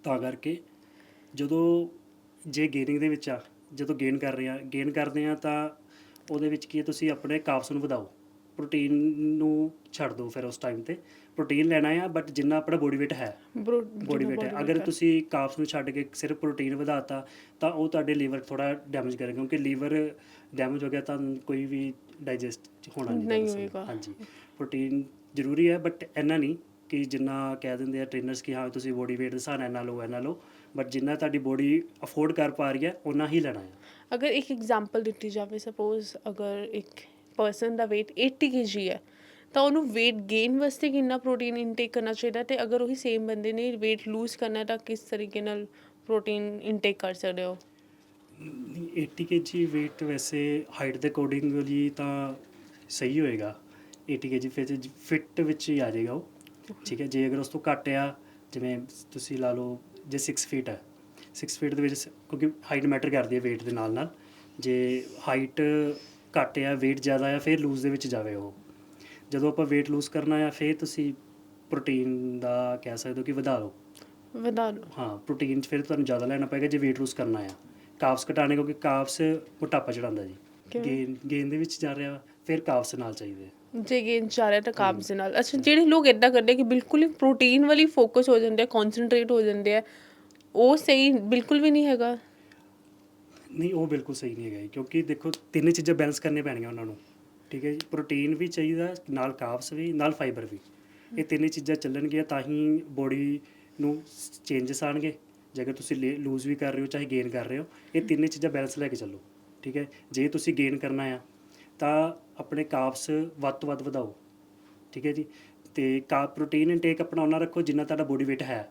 ਤਾਂ ਕਰਕੇ ਜਦੋਂ ਜੇ ਗੇਨਿੰਗ ਦੇ ਵਿੱਚ ਆ ਜਦੋਂ ਗੇਨ ਕਰ ਰਹੇ ਆ ਗੇਨ ਕਰਦੇ ਆ ਤਾਂ ਉਹਦੇ ਵਿੱਚ ਕੀ ਹੈ ਤੁਸੀਂ ਆਪਣੇ ਕਾਰਬਸ ਨੂੰ ਵਧਾਓ। ਪ੍ਰੋਟੀਨ ਨੂੰ ਛੱਡ ਦਿਓ ਫਿਰ ਉਸ ਟਾਈਮ ਤੇ। ਪ੍ਰੋਟੀਨ ਲੈਣਾ ਆ ਬਟ ਜਿੰਨਾ ਆਪਣਾ ਬੋਡੀ weight ਹੈ ਬੋਡੀ weight ਹੈ। ਅਗਰ ਤੁਸੀਂ ਕਾਰਬਸ ਨੂੰ ਛੱਡ ਕੇ ਸਿਰਫ ਪ੍ਰੋਟੀਨ ਵਧਾਤਾ ਤਾਂ ਉਹ ਤੁਹਾਡੇ ਲੀਵਰ ਥੋੜਾ ਡੈਮੇਜ ਕਰੇਗਾ ਕਿਉਂਕਿ ਲੀਵਰ ਡੈਮੇਜ ਹੋ ਗਿਆ ਤਾਂ ਕੋਈ ਵੀ ਡਾਈਜੈਸਟ ਹੋਣਾ ਨਹੀਂ ਹੋਏਗਾ। ਹਾਂਜੀ। ਪ੍ਰੋਟੀਨ ਜ਼ਰੂਰੀ ਹੈ ਬਟ ਇੰਨਾ ਨਹੀਂ। ਕਿ ਜਿੰਨਾ ਕਹਿ ਦਿੰਦੇ ਆ ਟ੍ਰੇਨਰਸ ਕਿ ਹਾਂ ਤੁਸੀਂ ਬੋਡੀ weight ਦੇ ਹਿਸਾਬ ਨਾਲ ਲਓ ਇੰਨਾ ਲਓ ਬਟ ਜਿੰਨਾ ਤੁਹਾਡੀ ਬੋਡੀ ਅਫੋਰਡ ਕਰ ਪਾ ਰਹੀ ਹੈ ਉਹਨਾਂ ਹੀ ਲੈਣਾ ਹੈ। ਅਗਰ ਇੱਕ ਐਗਜ਼ਾਮਪਲ ਦਿੱਤੀ ਜਾਵੇ ਸਪੋਜ਼ ਅਗਰ ਇੱਕ ਪਰਸਨ ਦਾ weight 80 kg ਹੈ ਤਾਂ ਉਹਨੂੰ weight gain ਵਾਸਤੇ ਕਿੰਨਾ ਪ੍ਰੋਟੀਨ ਇਨਟੇਕ ਕਰਨਾ ਚਾਹੀਦਾ ਤੇ ਅਗਰ ਉਹੀ ਸੇਮ ਬੰਦੇ ਨੇ weight lose ਕਰਨਾ ਤਾਂ ਕਿਸ ਤਰੀਕੇ ਨਾਲ ਪ੍ਰੋਟੀਨ ਇਨਟੇਕ ਕਰ ਸਕਦੇ ਹੋ? 80 kg weight ਵੈਸੇ ਹਾਈਟ ਦੇ ਅਕੋਰਡਿੰਗਲੀ ਤਾਂ ਸਹੀ ਹੋਏਗਾ। 80 kg ਫਿਰ ਫਿਟ ਵਿੱਚ ਹੀ ਆ ਜਾਏਗਾ ਉਹ। ਠੀਕ ਹੈ ਜੇ ਅਗਰ ਉਸ ਤੋਂ ਘੱਟ ਆ ਜਿਵੇਂ ਤੁਸੀਂ ਲਾ ਲਓ ਜੇ 6 ਫੀਟ ਹੈ 6 ਫੀਟ ਦੇ ਵਿੱਚ ਕਿਉਂਕਿ ਹਾਈਟ ਮੈਟਰ ਕਰਦੀ ਹੈ weight ਦੇ ਨਾਲ ਨਾਲ ਜੇ ਹਾਈਟ ਘੱਟ ਆ weight ਜ਼ਿਆਦਾ ਆ ਫਿਰ ਲੂਜ਼ ਦੇ ਵਿੱਚ ਜਾਵੇ ਉਹ। ਜਦੋਂ ਆਪਾਂ weight ਲੂਜ਼ ਕਰਨਾ ਆ ਫਿਰ ਤੁਸੀਂ ਪ੍ਰੋਟੀਨ ਦਾ ਕਹਿ ਸਕਦੇ ਹੋ ਕਿ ਵਧਾ ਲਓ। ਵਧਾ ਲਓ। ਹਾਂ ਪ੍ਰੋਟੀਨ ਫਿਰ ਤੁਹਾਨੂੰ ਜ਼ਿਆਦਾ ਲੈਣਾ ਪਏਗਾ ਜੇ weight lose ਕਰਨਾ ਆ। ਕਾਰਬਸ ਘਟਾਣੇ ਕਿਉਂਕਿ ਕਾਰਬਸ ਮੋਟਾਪਾ ਚੜਾਉਂਦਾ ਜੀ। ਕਿਵੇਂ? ਗੇਨ ਗੇਨ ਦੇ ਵਿੱਚ ਜਾ ਰਿਹਾ ਫਿਰ ਕਾਰਬਸ ਨਾਲ ਚਾਹੀਦੇ ਜੇ ਗੇਨ ਚਾਹ ਰਿਹਾ ਤਾਂ ਕਾਰਬਸ ਦੇ ਨਾਲ। ਅੱਛਾ ਜਿਹੜੇ ਲੋਕ ਇਦਾਂ ਕਰਦੇ ਕਿ ਬਿਲਕੁਲ ਹੀ ਪ੍ਰੋਟੀਨ ਵਾਲੀ ਫੋਕਸ ਹੋ ਜਾਂਦੇ ਆ ਕਨਸੈਂਟਰੇਟ ਹੋ ਜਾਂਦੇ ਆ ਉਹ ਸਹੀ ਬਿਲਕੁਲ ਵੀ ਨਹੀਂ ਹੈਗਾ। ਨਹੀਂ ਉਹ ਬਿਲਕੁਲ ਸਹੀ ਨਹੀਂ ਹੈਗਾ ਜੀ, ਕਿਉਂਕਿ ਦੇਖੋ ਤਿੰਨੇ ਚੀਜ਼ਾਂ ਬੈਲੈਂਸ ਕਰਨੇ ਪੈਣਗੀਆਂ ਉਹਨਾਂ ਨੂੰ। ਠੀਕ ਹੈ ਜੀ ਪ੍ਰੋਟੀਨ ਵੀ ਚਾਹੀਦਾ ਨਾਲ ਕਾਰਬਸ ਵੀ ਨਾਲ ਫਾਈਬਰ ਵੀ। ਇਹ ਤਿੰਨੇ ਚੀਜ਼ਾਂ ਚੱਲਣਗੀਆਂ ਤਾਂ ਹੀ ਬੋਡੀ ਨੂੰ ਚੇਂਜਸ ਆਣਗੇ। ਜੇਕਰ ਤੁਸੀਂ ਲੂਜ਼ ਵੀ ਕਰ ਰਹੇ ਹੋ ਚਾਹੇ ਗੇਨ ਕਰ ਰਹੇ ਹੋ ਇਹ ਤਿੰਨੇ ਚੀਜ਼ਾਂ ਬੈਲੈਂਸ ਲੈ ਕੇ ਚੱਲੋ। ਠੀਕ ਹੈ ਜੇ ਤੁਸੀਂ ਗੇਨ ਕਰਨਾ ਆ ਤਾਂ ਆਪਣੇ ਕਾਰਬਸ ਵੱਧ ਤੋਂ ਵੱਧ ਵਧਾਓ। ਠੀਕ ਹੈ ਜੀ? ਤੇ ਕਾ ਪ੍ਰੋਟੀਨ ਇਨਟੇਕ ਆਪਣਾ ਉਹਨਾਂ ਰੱਖੋ ਜਿੰਨਾ ਤੁਹਾਡਾ ਬੋਡੀ weight ਹੈ।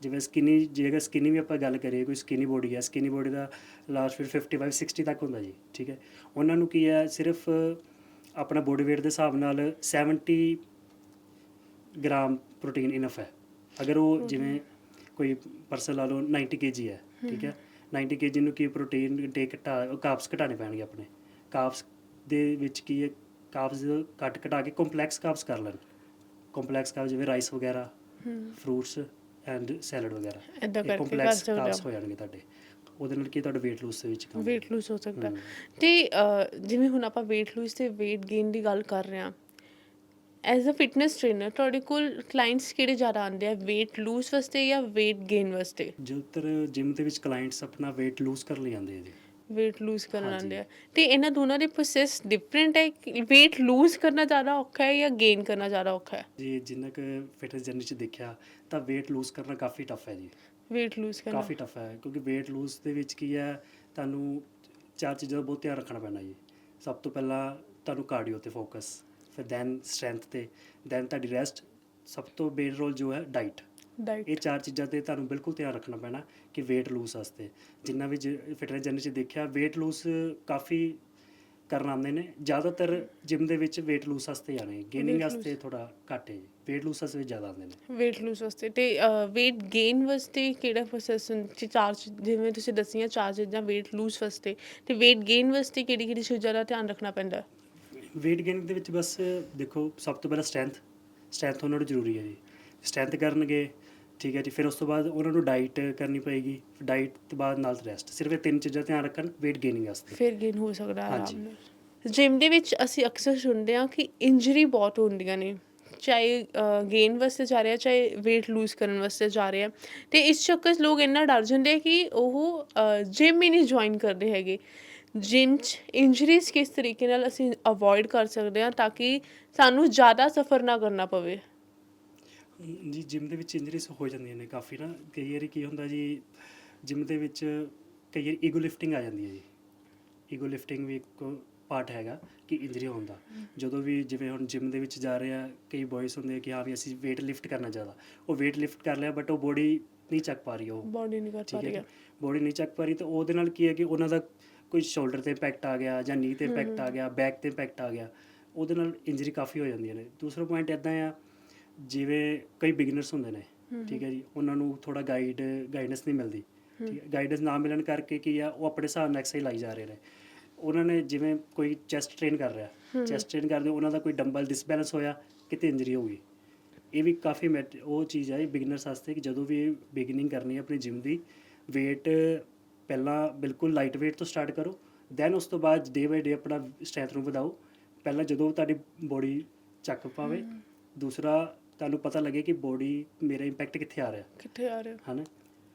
ਜਿਵੇਂ ਸਕਿਨੀ ਜੇਕਰ ਸਕਿਨੀ ਵੀ ਆਪਾਂ ਗੱਲ ਕਰੀਏ ਕੋਈ ਸਕਿਨੀ ਬੋਡੀ ਹੈ ਸਕਿਨੀ ਬੋਡੀ ਦਾ ਲਾਸਟ ਫਿਰ 55 60 ਤੱਕ ਹੁੰਦਾ ਜੀ ਠੀਕ ਹੈ? ਉਹਨਾਂ ਨੂੰ ਕੀ ਹੈ ਸਿਰਫ ਆਪਣਾ ਬੋਡੀ weight ਦੇ ਹਿਸਾਬ ਨਾਲ 70 ਗ੍ਰਾਮ ਪ੍ਰੋਟੀਨ ਇਨਫ ਹੈ। ਅਗਰ ਉਹ ਜਿਵੇਂ ਕੋਈ ਪਰਸਨ ਲਾ ਲਓ 90 kg ਹੈ ਠੀਕ ਹੈ? 90 kg ਨੂੰ ਕੀ ਪ੍ਰੋਟੀਨ ਇਨਟੇਕ ਘਟਾ ਕਾਰਬਸ ਘਟਾਣੇ ਪੈਣਗੇ ਆਪਣੇ। ਕਾਰਬਸ ਦੇ ਵਿੱਚ ਕੀ ਹੈ ਕਾਰਬਸ ਘਟ ਘਟਾ ਕੇ ਕੰਪਲੈਕਸ ਕਾਰਬਸ ਕਰ ਲੈਣ। ਕੰਪਲੈਕਸ ਕਾਰਬਸ ਜਿਵੇਂ ਰਾਈਸ ਵਗੈਰਾ ਫਰੂਟਸ ਐਂਡ ਸੈਲਡ ਵਗੈਰਾ। ਇਹ ਕਰਕੇ ਸਕਦੇ carbs ਹਾਂ। ਜਾਣਗੇ ਤੁਹਾਡੇ। ਉਹਦੇ ਨਾਲ ਕੀ ਤੁਹਾਡਾ weight lose ਦੇ ਵਿੱਚ ਕੰਮ weight lose ਹੋ ਸਕਦਾ। ਤੇ ਜਿਵੇਂ ਹੁਣ ਆਪਾਂ weight lose ਤੇ weight gain ਦੀ ਗੱਲ ਕਰ ਰਹੇ ਹਾਂ ਐਜ਼ ਅ ਫਿਟਨੈਸ ਟ੍ਰੇਨਰ ਤੁਹਾਡੇ ਕੋਲ ਕਲਾਇੰਟਸ ਕਿਹੜੇ ਜ਼ਿਆਦਾ ਆਉਂਦੇ ਆ weight lose ਵਾਸਤੇ ਜਾਂ weight gain ਵਾਸਤੇ? ਜ਼ਿਆਦਾਤਰ ਜਿਮ ਦੇ ਵਿੱਚ ਕਲਾਇੰਟਸ ਆਪਣਾ weight lose ਕਰਨ ਲਈ ਆਉਂਦੇ ਆ ਜੀ। Weight lose ਕਰਨ। ਆਉਂਦੇ ਆ। ਤੇ ਇਹਨਾਂ ਦੋਨਾਂ ਦੇ ਪ੍ਰੋਸੈਸ ਡਿਫਰੈਂਟ ਹੈ weight lose ਕਰਨਾ ਜ਼ਿਆਦਾ ਔਖਾ ਹੈ ਜਾਂ gain ਕਰਨਾ ਜ਼ਿਆਦਾ ਔਖਾ ਹੈ? ਜੀ ਜਿੰਨਾ ਕੁ ਫਿਟਨੈਸ ਜਰਨੀ 'ਚ ਦੇਖਿਆ ਤਾਂ weight lose ਕਰਨਾ ਕਾਫੀ ਟਫ ਹੈ ਜੀ। weight lose ਕਰਨਾ। ਕਾਫੀ ਟਫ ਹੈ ਕਿਉਂਕਿ weight lose ਦੇ ਵਿੱਚ ਕੀ ਹੈ ਤੁਹਾਨੂੰ ਚਾਰ ਚੀਜ਼ਾਂ ਦਾ ਬਹੁਤ ਧਿਆਨ ਰੱਖਣਾ ਪੈਣਾ ਜੀ। ਸਭ ਤੋਂ ਪਹਿਲਾਂ ਤੁਹਾਨੂੰ ਕਾਰਡੀਓ ਤੇ ਫੋਕਸ ਫਿਰ ਦੈਨ ਸਟਰੈਂਥ ਤੇ ਦੈਨ ਤੁਹਾਡੀ ਰੈਸਟ ਸਭ ਤੋਂ ਮੇਨ ਰੋਲ ਜੋ ਹੈ ਡਾਈਟ ਡਾਈਟ ਇਹ ਚਾਰ ਚੀਜ਼ਾਂ ਤੇ ਤੁਹਾਨੂੰ ਬਿਲਕੁਲ ਧਿਆਨ ਰੱਖਣਾ ਪੈਣਾ ਕਿ weight lose ਵਾਸਤੇ। ਜਿੰਨਾ ਵੀ ਫਿਟਨੈਸ ਜਰਨੀ 'ਚ ਦੇਖਿਆ weight lose ਕਾਫੀ ਕਰਨ ਆਉਂਦੇ ਨੇ। ਜ਼ਿਆਦਾਤਰ ਜਿਮ ਦੇ ਵਿੱਚ weight lose ਵਾਸਤੇ ਆਣੇ ਗੇਨਿੰਗ ਵਾਸਤੇ ਥੋੜਾ ਘੱਟ ਹੈ। weight lose ਵਾਸਤੇ ਜ਼ਿਆਦਾ ਆਉਂਦੇ ਨੇ। weight lose ਵਾਸਤੇ ਤੇ weight gain ਵਾਸਤੇ ਕਿਹੜਾ ਪ੍ਰੋਸੈਸ ਚ ਚਾਰ ਜਿਵੇਂ ਤੁਸੀਂ ਦੱਸੀਆਂ ਚਾਰ ਚੀਜ਼ਾਂ weight lose ਵਾਸਤੇ ਤੇ weight gain ਵਾਸਤੇ ਕਿਹੜੀ ਕਿਹੜੀ ਚੀਜ਼ਾਂ ਦਾ ਧਿਆਨ ਰੱਖਣਾ ਪੈਂਦਾ? weight gain ਦੇ ਵਿੱਚ ਬਸ ਦੇਖੋ ਸਭ ਤੋਂ ਪਹਿਲਾਂ ਸਟਰੈਂਥ ਸਟਰੈਂਥ ਉਹਨਾਂ ਨੂੰ ਜ਼ਰੂਰੀ ਹੈ ਜੀ। ਸਟਰੈਂਥ ਕਰਨਗੇ ਠੀਕ ਹੈ ਜੀ। ਫਿਰ ਉਸ ਤੋਂ ਬਾਅਦ ਉਹਨਾਂ ਨੂੰ ਡਾਈਟ ਕਰਨੀ ਪਏਗੀ। ਡਾਈਟ ਤੋਂ ਬਾਅਦ ਨਾਲ ਰੈਸਟ। ਸਿਰਫ ਇਹ ਤਿੰਨ ਚੀਜ਼ਾਂ ਧਿਆਨ ਰੱਖਣ weight gaining ਵਾਸਤੇ। ਫਿਰ ਗੇਨ ਹੋ ਸਕਦਾ ਆਰਾਮ। ਨਾਲ। ਜਿਮ ਦੇ ਵਿੱਚ ਅਸੀਂ ਅਕਸਰ ਸੁਣਦੇ ਹਾਂ ਕਿ ਇੰਜਰੀ ਬਹੁਤ ਹੁੰਦੀਆਂ ਨੇ। ਚਾਹੇ ਗੇਨ ਵਾਸਤੇ ਜਾ ਰਿਹਾ ਚਾਹੇ weight lose ਕਰਨ ਵਾਸਤੇ ਜਾ ਰਿਹਾ ਤੇ ਇਸ ਚੱਕਰ ਲੋਕ ਇੰਨਾ ਡਰ ਜਾਂਦੇ ਕਿ ਉਹ ਜਿਮ ਹੀ ਨਹੀਂ ਜੁਆਇਨ ਕਰਦੇ ਹੈਗੇ। ਜਿਮ 'ਚ ਇੰਜਰੀਜ਼ ਕਿਸ ਤਰੀਕੇ ਨਾਲ ਅਸੀਂ ਅਵੋਇਡ ਕਰ ਸਕਦੇ ਹਾਂ ਤਾਂ ਕਿ ਸਾਨੂੰ ਜ਼ਿਆਦਾ ਸਫਰ ਨਾ ਕਰਨਾ ਪਵੇ। ਜੀ ਜਿਮ ਦੇ ਵਿੱਚ ਇੰਜਰੀਜ਼ ਹੋ ਜਾਂਦੀਆਂ ਨੇ ਕਾਫੀ ਨਾ। ਕਈ ਵਾਰੀ ਕੀ ਹੁੰਦਾ ਜੀ ਜਿਮ ਦੇ ਵਿੱਚ ਕਈ ਵਾਰੀ ਈਗੋ ਲਿਫਟਿੰਗ ਆ ਜਾਂਦੀ ਹੈ ਜੀ। ਈਗੋ ਲਿਫਟਿੰਗ ਵੀ ਇੱਕ ਪਾਰਟ ਹੈਗਾ ਕਿ ਇੰਜਰੀ ਹੋਣ ਦਾ। ਜਦੋਂ ਵੀ ਜਿਵੇਂ ਹੁਣ ਜਿਮ ਦੇ ਵਿੱਚ ਜਾ ਰਹੇ ਆ ਕਈ ਬॉयਜ਼ ਹੁੰਦੇ ਆ ਕਿ ਹਾਂ ਵੀ ਅਸੀਂ weight ਲਿਫਟ ਕਰਨਾ ਜ਼ਿਆਦਾ। ਉਹ weight ਲਿਫਟ ਕਰ ਲਿਆ ਬਟ ਉਹ ਬੋਡੀ ਨਹੀਂ ਚੱਕ ਪਾ ਰਹੀ ਉਹ। ਬਾਡੀ ਨਹੀਂ ਕਰ ਪਾ ਠੀਕ ਰਹੀ ਹੈ। ਬੋਡੀ ਨਹੀਂ ਚੱਕ ਪਾ ਰਹੀ ਤਾਂ ਉਹਦੇ ਨਾਲ ਕੀ ਹੈ ਕਿ ਉਹਨਾਂ ਦਾ ਕੋਈ ਸ਼ੋਲਡਰ ਤੇ ਇੰਪੈਕਟ ਆ ਗਿਆ ਜਾਂ ਨੀ ਤੇ ਇੰਪੈਕਟ ਆ ਗਿਆ ਬੈਕ ਤੇ ਇੰਪੈਕਟ ਆ ਗਿਆ। ਉਹਦੇ ਨਾਲ ਇੰਜਰੀ ਕਾਫੀ ਹੋ ਜਾਂਦੀਆਂ ਨੇ। ਦੂਸਰਾ ਪੁਆਇੰਟ ਇਦਾਂ ਆ ਜਿਵੇਂ ਕਈ ਬਿਗਨਰਸ ਹੁੰਦੇ ਨੇ ਠੀਕ ਹੈ ਜੀ ਉਹਨਾਂ ਨੂੰ ਥੋੜਾ ਗਾਈਡ ਗਾਈਡੈਂਸ ਨਹੀਂ ਮਿਲਦੀ ਠੀਕ ਹੈ ਗਾਈਡੈਂਸ ਨਾ ਮਿਲਣ ਕਰਕੇ ਕੀ ਆ ਉਹ ਆਪਣੇ ਹਿਸਾਬ ਨਾਲ ਐਕਸਰਸਾਈਜ਼ ਲਾਈ ਜਾ ਰਹੇ ਨੇ। ਉਹਨਾਂ ਨੇ ਜਿਵੇਂ ਕੋਈ ਚੈਸਟ ਟ੍ਰੇਨ ਕਰ ਰਿਹਾ ਚੈਸਟ ਟ੍ਰੇਨ ਕਰਦੇ ਉਹਨਾਂ ਦਾ ਕੋਈ ਡੰਬਲ ਡਿਸਬੈਲੈਂਸ ਹੋਇਆ ਕਿਤੇ ਇੰਜਰੀ ਹੋ ਗਈ। ਇਹ ਵੀ ਕਾਫੀ ਉਹ ਚੀਜ਼ ਹੈ ਬਿਗਨਰਸ ਵਾਸਤੇ ਕਿ ਜਦੋਂ ਵੀ ਬਿਗਨਿੰਗ ਕਰਨੀ ਹੈ ਆਪਣੀ ਜਿਮ ਦੀ weight ਪਹਿਲਾਂ ਬਿਲਕੁਲ ਲਾਈਟ weight ਤੋਂ ਸਟਾਰਟ ਕਰੋ ਦੈਨ ਉਸ ਤੋਂ ਬਾਅਦ ਡੇ ਬਾਈ ਡੇ ਆਪਣਾ ਸਟਰੈਂਥ ਨੂੰ ਵਧਾਓ। ਪਹਿਲਾਂ ਜਦੋਂ ਤੁਹਾਡੀ ਬੋਡੀ ਚੱਕ ਪਾਵੇ ਦੂਸਰਾ ਤੁਹਾਨੂੰ ਪਤਾ ਲੱਗੇ ਕਿ ਬੋਡੀ ਮੇਰਾ ਇੰਪੈਕਟ ਕਿੱਥੇ ਆ ਰਿਹਾ। ਕਿੱਥੇ ਆ ਰਿਹਾ? ਹਨਾ?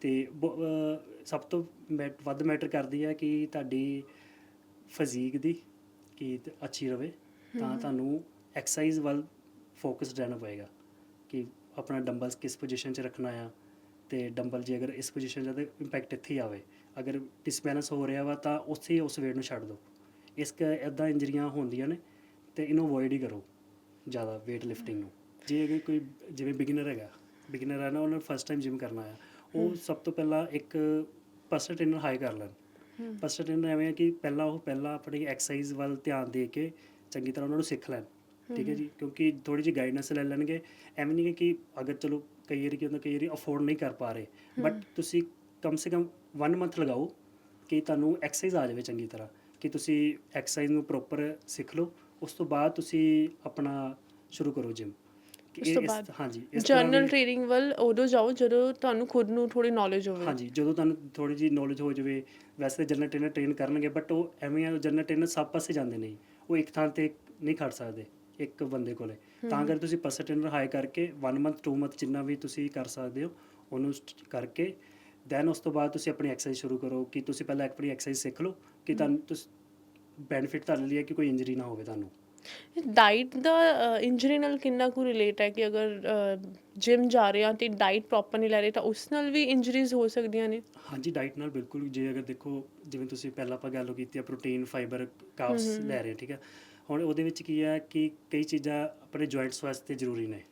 ਤੇ ਬੋ- ਅਹ ਸਭ ਤੋਂ ਮੈਟ- ਵੱਧ ਮੈਟਰ ਕਰਦੀ ਹੈ ਕਿ ਤੁਹਾਡੀ ਫਿਜ਼ੀਕ ਦੀ ਕਿ ਤ- ਅੱਛੀ ਰਵੇ ਤਾਂ ਤੁਹਾਨੂੰ ਐਕਸਰਸਾਈਜ਼ ਵੱਲ ਫੋਕਸਡ ਰਹਿਣਾ ਪਏਗਾ। ਕਿ ਆਪਣਾ ਡੰਬਲਸ ਕਿਸ ਪੋਜੀਸ਼ਨ 'ਚ ਰੱਖਣਾ ਆ ਤੇ ਡੰਬਲ ਜੇ ਅਗਰ ਇਸ ਪੋਜੀਸ਼ਨ 'ਚ ਆ ਤਾਂ ਇੰਪੈਕਟ ਇੱਥੇ ਹੀ ਆਵੇ। ਅਗਰ ਡਿਸਬੈਲੈਂਸ ਹੋ ਰਿਹਾ ਵਾ ਤਾਂ ਉੱਥੇ ਹੀ ਉਸ weight ਨੂੰ ਛੱਡ ਦਿਓ। ਇਸ ਕ ਇਦਾਂ ਇੰਜਰੀਆਂ ਹੁੰਦੀਆਂ ਨੇ ਤੇ ਇਹਨੂੰ ਅਵੋਇਡ ਹੀ ਕਰੋ ਜ਼ਿਆਦਾ weight lifting ਨੂੰ। ਜੇ ਅਗਰ ਕੋਈ ਜਿਵੇਂ ਬਿਗਨਰ ਹੈਗਾ ਬਿਗਨਰ ਹੈ ਨਾ ਉਹਨੇ ਫਸਟ ਟਾਈਮ ਜਿਮ ਕਰਨਾ ਆ ਉਹ ਸਭ ਤੋਂ ਪਹਿਲਾਂ ਇੱਕ ਪਰਸਨਲ ਟ੍ਰੇਨਰ ਹਾਈ ਕਰ ਲੈਣ। ਪਰਸਨਲ ਟ੍ਰੇਨਰ ਐਵੇਂ ਆ ਕਿ ਪਹਿਲਾਂ ਉਹ ਪਹਿਲਾਂ ਆਪਣੀ ਐਕਸਰਸਾਈਜ਼ ਵੱਲ ਧਿਆਨ ਦੇ ਕੇ ਚੰਗੀ ਤਰ੍ਹਾਂ ਉਹਨਾਂ ਨੂੰ ਸਿੱਖ ਲੈਣ। ਠੀਕ ਹੈ ਜੀ? ਕਿਉਂਕਿ ਥੋੜੀ ਜਿਹੀ ਗਾਈਡੈਂਸ ਲੈ ਲੈਣਗੇ। ਐਵੇਂ ਨਹੀਂ ਕਿ ਅਗਰ ਚਲੋ ਕਈ ਵਾਰੀ ਕੀ ਹੁੰਦਾ ਕਈ ਵਾਰੀ ਅਫੋਰਡ ਨਹੀਂ ਕਰ ਪਾ ਰਹੇ। ਬਟ ਤੁਸੀਂ ਕਮ ਸੇ ਕਮ 1 ਮੰਥ ਲਗਾਓ ਕਿ ਤੁਹਾਨੂੰ ਐਕਸਰਸਾਈਜ਼ ਆ ਜਾਵੇ ਚੰਗੀ ਤਰ੍ਹਾਂ ਕਿ ਤੁਸੀਂ ਐਕਸਰਸਾਈਜ਼ ਨੂੰ ਪ੍ਰੋਪਰ ਸਿੱਖ ਲਓ। ਉਸ ਤੋਂ ਬਾਅਦ ਤੁਸੀਂ ਆਪਣਾ ਸ਼ੁਰੂ ਕਰੋ ਜਿਮ ਉਸ ਤੋਂ ਬਾਅਦ ਹਾਂਜੀ ਇਸ ਜਰਨਲ ਟ੍ਰੇਨਿੰਗ ਵੱਲ ਉਦੋਂ ਜਾਓ ਜਦੋਂ ਤੁਹਾਨੂੰ ਖੁਦ ਨੂੰ ਥੋੜੀ ਨੌਲੇਜ ਹੋਵੇ। ਹਾਂਜੀ ਜਦੋਂ ਤੁਹਾਨੂੰ ਥੋੜੀ ਜੀ ਨੌਲੇਜ ਹੋ ਜਾਵੇ ਵੈਸੇ ਜਨਰਲ ਟ੍ਰੇਨਰ ਟ੍ਰੇਨ ਕਰਨਗੇ ਬਟ ਉਹ ਐਵੇਂ ਆ ਜਨਰਲ ਟ੍ਰੇਨਰ ਸਭ ਪਾਸੇ ਜਾਂਦੇ ਨਹੀਂ ਉਹ ਇੱਕ ਥਾਂ ਤੇ ਨਹੀਂ ਖੜ ਸਕਦੇ ਇੱਕ ਬੰਦੇ ਕੋਲੇ। ਤਾਂ ਅਗਰ ਤੁਸੀਂ ਪਰਸਨਲ ਟ੍ਰੇਨਰ ਹਾਈ ਕਰਕੇ 1 ਮੰਥ 2 ਮੰਥ ਜਿੰਨਾ ਵੀ ਤੁਸੀਂ ਕਰ ਸਕਦੇ ਹੋ ਉਹਨੂੰ ਕਰਕੇ ਦੈਨ ਉਸ ਤੋਂ ਬਾਅਦ ਤੁਸੀਂ ਆਪਣੀ ਐਕਸਰਸਾਈਜ਼ ਸ਼ੁਰੂ ਕਰੋ ਕਿ ਤੁਸੀਂ ਪਹਿਲਾਂ ਆਪਣੀ ਐਕਸਰਸਾਈਜ਼ ਸਿੱਖ ਲਓ ਕਿ ਤੁਹਾਨੂੰ ਤੁਸੀਂ ਬੈਨੀਫਿਟ ਤੁਹਾਡੇ ਲਈ ਹੈ ਕਿ ਕੋਈ ਇੰਜਰੀ ਨਾ ਹੋਵੇ ਤੁਹਾਨੂੰ। ਡਾਈਟ ਦਾ ਇੰਜਰੀ ਨਾਲ ਕਿੰਨਾ ਕੁ ਰਿਲੇਟ ਹੈ ਕਿ ਅਗਰ ਜਿਮ ਜਾ ਰਹੇ ਆ ਤੇ ਡਾਈਟ ਪ੍ਰੋਪਰ ਨਹੀਂ ਲੈ ਰਹੇ ਤਾਂ ਉਸ ਨਾਲ ਵੀ ਇੰਜਰੀਜ਼ ਹੋ ਸਕਦੀਆਂ ਨੇ? ਹਾਂਜੀ ਡਾਈਟ ਨਾਲ ਬਿਲਕੁਲ ਜੇ ਅਗਰ ਦੇਖੋ ਜਿਵੇਂ ਤੁਸੀਂ ਪਹਿਲਾਂ ਆਪਾਂ ਗੱਲ ਕੀਤੀ ਆ ਪ੍ਰੋਟੀਨ ਫਾਈਬਰ ਕਾਰਬਸ ਲੈ ਰਹੇ ਠੀਕ ਹੈ ਹੁਣ ਉਹਦੇ ਵਿੱਚ ਕੀ ਹੈ ਕਿ ਕਈ ਚੀਜ਼ਾਂ ਆਪਣੇ ਜੁਆਇੰਟਸ ਵਾਸਤੇ ਜ਼ਰੂਰੀ ਨੇ।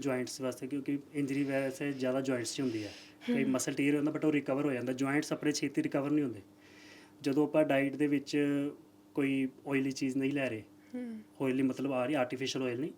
ਜੁਆਇੰਟਸ ਵਾਸਤੇ ਕਿਉਂਕਿ ਇੰਜਰੀ ਵੈਸੇ ਜ਼ਿਆਦਾ ਜੁਆਇੰਟਸ 'ਚ ਹੁੰਦੀ ਹੈ। ਕਈ ਮਸਲ ਟੀਰ ਹੁੰਦਾ ਬਟ ਉਹ ਰਿਕਵਰ ਹੋ ਜਾਂਦਾ। ਜੁਆਇੰਟਸ ਆਪਣੇ ਛੇਤੀ ਰਿਕਵਰ ਨਹੀਂ ਹੁੰਦੇ। ਜਦੋਂ ਆਪਾਂ ਡਾਈਟ ਦੇ ਵਿੱਚ ਕੋਈ ਆਇਲੀ ਚੀਜ਼ ਨਹੀਂ ਲੈ ਰਹੇ ਹੂੰ ਆਇਲੀ ਮਤਲਬ ਆ ਰਹੀ ਆਰਟੀਫੀਸ਼ੀਅਲ ਆਇਲ ਨਹੀਂ।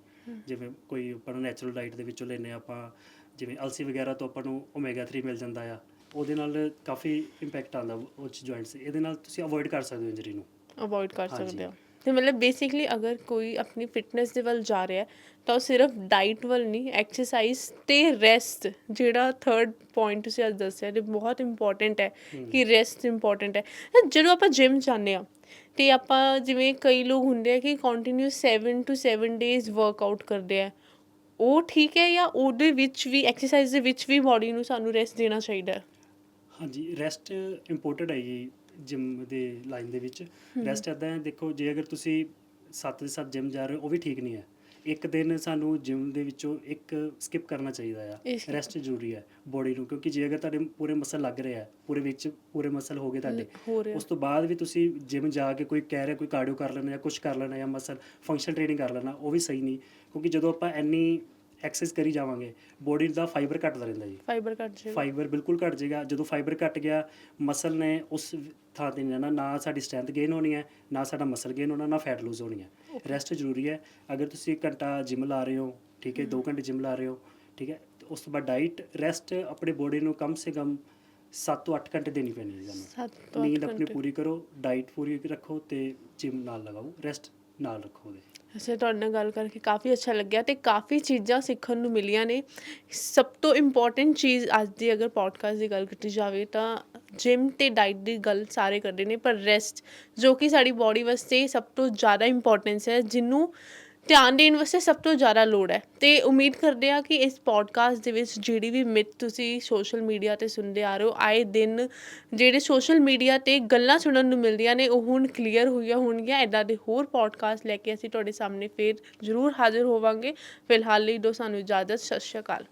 ਜਿਵੇਂ ਕੋਈ ਆਪਾਂ ਨੂੰ ਨੈਚੁਰਲ ਡਾਈਟ ਦੇ ਵਿੱਚੋਂ ਲੈਨੇ ਆਪਾਂ ਜਿਵੇਂ ਅਲਸੀ ਵਗੈਰਾ ਤੋਂ ਆਪਾਂ ਨੂੰ ਓਮੇਗਾ 3 ਮਿਲ ਜਾਂਦਾ ਆ ਉਹਦੇ ਨਾਲ ਕਾਫੀ ਇੰਪੈਕਟ ਆਉਂਦਾ ਉਹ 'ਚ ਜੁਆਇੰਟਸ ਇਹਦੇ ਨਾਲ ਤੁਸੀਂ ਅਵੋਇਡ ਕਰ ਸਕਦੇ ਹੋ ਇੰਜਰੀ ਨੂੰ। ਅਵੋਇਡ ਕਰ। ਸਕਦੇ ਆ ਤੇ ਮਤਲਬ ਬੇਸਿਕਲੀ ਅਗਰ ਕੋਈ ਆਪਣੀ ਫਿਟਨੈਸ ਦੇ ਵੱਲ ਜਾ ਰਿਹਾ ਤਾਂ ਉਹ ਸਿਰਫ ਡਾਈਟ ਵੱਲ ਨਹੀਂ ਐਕਸਰਸਾਈਜ਼ ਤੇ ਰੈਸਟ ਜਿਹੜਾ ਥਰਡ ਪੁਆਇੰਟ ਤੁਸੀਂ ਅੱਜ ਦੱਸਿਆ ਤੇ ਬਹੁਤ ਇੰਪੋਰਟੈਂਟ ਹੈ ਕਿ ਰੈਸਟ ਇੰਪੋਰਟੈਂਟ ਹੈ ਜਦੋਂ ਆਪਾਂ ਜਿਮ ਜਾਂਦੇ ਆ ਤੇ ਆਪਾਂ ਜਿਵੇਂ ਕਈ ਲੋਕ ਹੁੰਦੇ ਆ ਕਿ ਕੰਟੀਨਿਊਸ 7 ਟੂ 7 ਡੇਜ਼ ਵਰਕਆਊਟ ਕਰਦੇ ਆ ਉਹ ਠੀਕ ਹੈ ਜਾਂ ਉਹਦੇ ਵਿੱਚ ਵੀ ਐਕਸਰਸਾਈਜ਼ ਦੇ ਵਿੱਚ ਵੀ ਬਾਡੀ ਨੂੰ ਸਾਨੂੰ ਰੈਸਟ ਦੇਣਾ ਚਾਹੀਦਾ ਹੈ ਹਾਂਜੀ ਰੈਸਟ ਇੰਪੋਰਟੈਂਟ ਹੈ ਜੀ ਜਿਮ ਦੇ ਲਾਈਨ ਦੇ ਵਿੱਚ ਰੈਸਟ ਇਦਾਂ ਹੈ ਦੇਖੋ ਜੇ ਅਗਰ ਤੁਸੀਂ 7 ਦੇ 7 ਜਿਮ ਜਾ ਰਹੇ ਹੋ ਉਹ ਵੀ ਠੀਕ ਨਹੀਂ ਹੈ। ਇੱਕ ਦਿਨ ਸਾਨੂੰ ਜਿਮ ਦੇ ਵਿੱਚੋਂ ਇੱਕ ਸਕਿਪ ਕਰਨਾ ਚਾਹੀਦਾ ਆ। ਰੈਸਟ ਜ਼ਰੂਰੀ ਹੈ ਬੋਡੀ ਨੂੰ ਕਿਉਂਕਿ ਜੇ ਅਗਰ ਤੁਹਾਡੇ ਪੂਰੇ ਮਸਲ ਲੱਗ ਰਹੇ ਆ ਪੂਰੇ ਵਿੱਚ ਪੂਰੇ ਮਸਲ ਹੋ ਗਏ ਤੁਹਾਡੇ ਉਸ ਤੋਂ ਬਾਅਦ ਵੀ ਤੁਸੀਂ ਜਿਮ ਜਾ ਕੇ ਕੋਈ ਕਹਿ ਰਿਹਾ ਕੋਈ ਕਾਰਡੀਓ ਕਰ ਲੈਣਾ ਜਾਂ ਕੁਝ ਕਰ ਲੈਣਾ ਜਾਂ ਮਸਲ ਫੰਕਸ਼ਨ ਟ੍ਰੇਨਿੰਗ ਕਰ ਲੈਣਾ ਉਹ ਵੀ ਸਹੀ ਨਹੀਂ। ਕਿਉਂਕਿ ਜਦੋਂ ਆਪਾਂ ਇੰਨੀ ਐਕਸਰਸਾਈਜ਼ ਕਰੀ ਜਾਵਾਂਗੇ। ਬੋਡੀ ਦਾ ਫਾਈਬਰ ਘਟਦਾ ਰਹਿੰਦਾ ਜੀ। ਫਾਈਬਰ ਕੱਟ ਜਾਏਗਾ। ਫਾਈਬਰ ਬਿਲਕੁਲ ਘਟ ਜਾਏਗਾ। ਜਦੋਂ ਫਾਈਬਰ ਘਟ ਗਿਆ ਮਸਲ ਨੇ ਉਸ ਥਾਂ ਤੇ ਨਹੀਂ ਰਹਿਣਾ ਨਾ ਸਾਡੀ ਸਟਰੈਂਥ ਗੇਨ ਹੋਣੀ ਹੈ ਨਾ ਸਾਡਾ ਮਸਲ ਗੇਨ ਹੋਣਾ ਨਾ ਫੈਟ ਲੂਜ਼ ਹੋਣੀ ਹੈ। ਰੈਸਟ ਜ਼ਰੂਰੀ ਹੈ। ਅਗਰ ਤੁਸੀਂ ਘੰਟਾ ਜਿਮ ਲਾ ਰਹੇ ਹੋ ਠੀਕ ਹੈ 2 ਘੰਟੇ ਜਿਮ ਲਾ ਰਹੇ ਹੋ ਠੀਕ ਹੈ ਤੇ ਉਸ ਤੋਂ ਬਾਅਦ ਡਾਈਟ ਰੈਸਟ ਆਪਣੇ ਬੋਡੀ ਨੂੰ ਕਮ ਸੇ ਕਮ 7 ਤੋਂ 8 ਘੰਟੇ ਦੇਣੀ ਪੈਣੀ ਹੈ ਤੋਂ ਨੀਂਦ ਆਪਣੀ ਪੂਰੀ ਕਰੋ ਡਾਈਟ ਪੂਰੀ ਰੱਖੋ ਤੇ ਜਿਮ ਨਾਲ ਲਗਾਓ। ਰੈਸਟ ਨਾਲ ਰੱਖੋ ਉਹਦੇ ਅੱਛਾ, ਤੁਹਾਡੇ ਨਾਲ ਗੱਲ ਕਰਕੇ ਕਾਫੀ ਅੱਛਾ ਲੱਗਿਆ ਤੇ ਕਾਫੀ ਚੀਜ਼ਾਂ ਸਿੱਖਣ ਨੂੰ ਮਿਲੀਆਂ ਨੇ। ਸਭ ਤੋਂ ਇੰਪੋਰਟੈਂਟ ਚੀਜ਼ ਅੱਜ ਦੀ ਅਗਰ ਪੋਡਕਾਸਟ ਦੀ ਗੱਲ ਕੀਤੀ ਜਾਵੇ ਤਾਂ ਜਿਮ ਤੇ ਡਾਈਟ ਦੀ ਗੱਲ ਸਾਰੇ ਕਰਦੇ ਨੇ, ਪਰ ਰੈਸਟ ਜੋ ਕਿ ਸਾਡੀ ਬਾਡੀ ਵਾਸਤੇ ਸਭ ਤੋਂ ਜ਼ਿਆਦਾ ਇੰਪੋਰਟੈਂਸ ਹੈ, ਜਿਹਨੂੰ ਧਿਆਨ ਦੇਣ ਵਾਸਤੇ ਸਭ ਤੋਂ ਜ਼ਿਆਦਾ ਲੋੜ ਹੈ। ਅਤੇ ਉਮੀਦ ਕਰਦੇ ਹਾਂ ਕਿ ਇਸ ਪੋਡਕਾਸਟ ਦੇ ਵਿੱਚ ਜਿਹੜੀ ਵੀ ਮਿਥ ਤੁਸੀਂ ਸੋਸ਼ਲ ਮੀਡੀਆ ਤੇ ਸੁਣਦੇ ਆ ਰਹੇ ਹੋ, ਆਏ ਦਿਨ ਜਿਹੜੇ ਸੋਸ਼ਲ ਮੀਡੀਆ ਤੇ ਗੱਲਾਂ ਸੁਣਨ ਨੂੰ ਮਿਲਦੀਆਂ ਨੇ, ਉਹ ਹੁਣ ਕਲੀਅਰ ਹੋਈਆਂ ਹੋਣਗੀਆਂ। ਐਦਾਂ ਦੇ ਹੋਰ ਪੋਡਕਾਸਟ ਲੈ ਕੇ ਅਸੀਂ ਤੁਹਾਡੇ ਸਾਹਮਣੇ ਫੇਰ ਜ਼ਰੂਰ ਹਾਜ਼ਰ ਹੋਵਾਂਗੇ। ਫਿਲਹਾਲ ਲਈ ਦੋ ਸਾਨੂੰ ਇਜਾਜ਼ਤ, ਸਤਿ ਸ਼੍ਰੀ ਅਕਾਲ।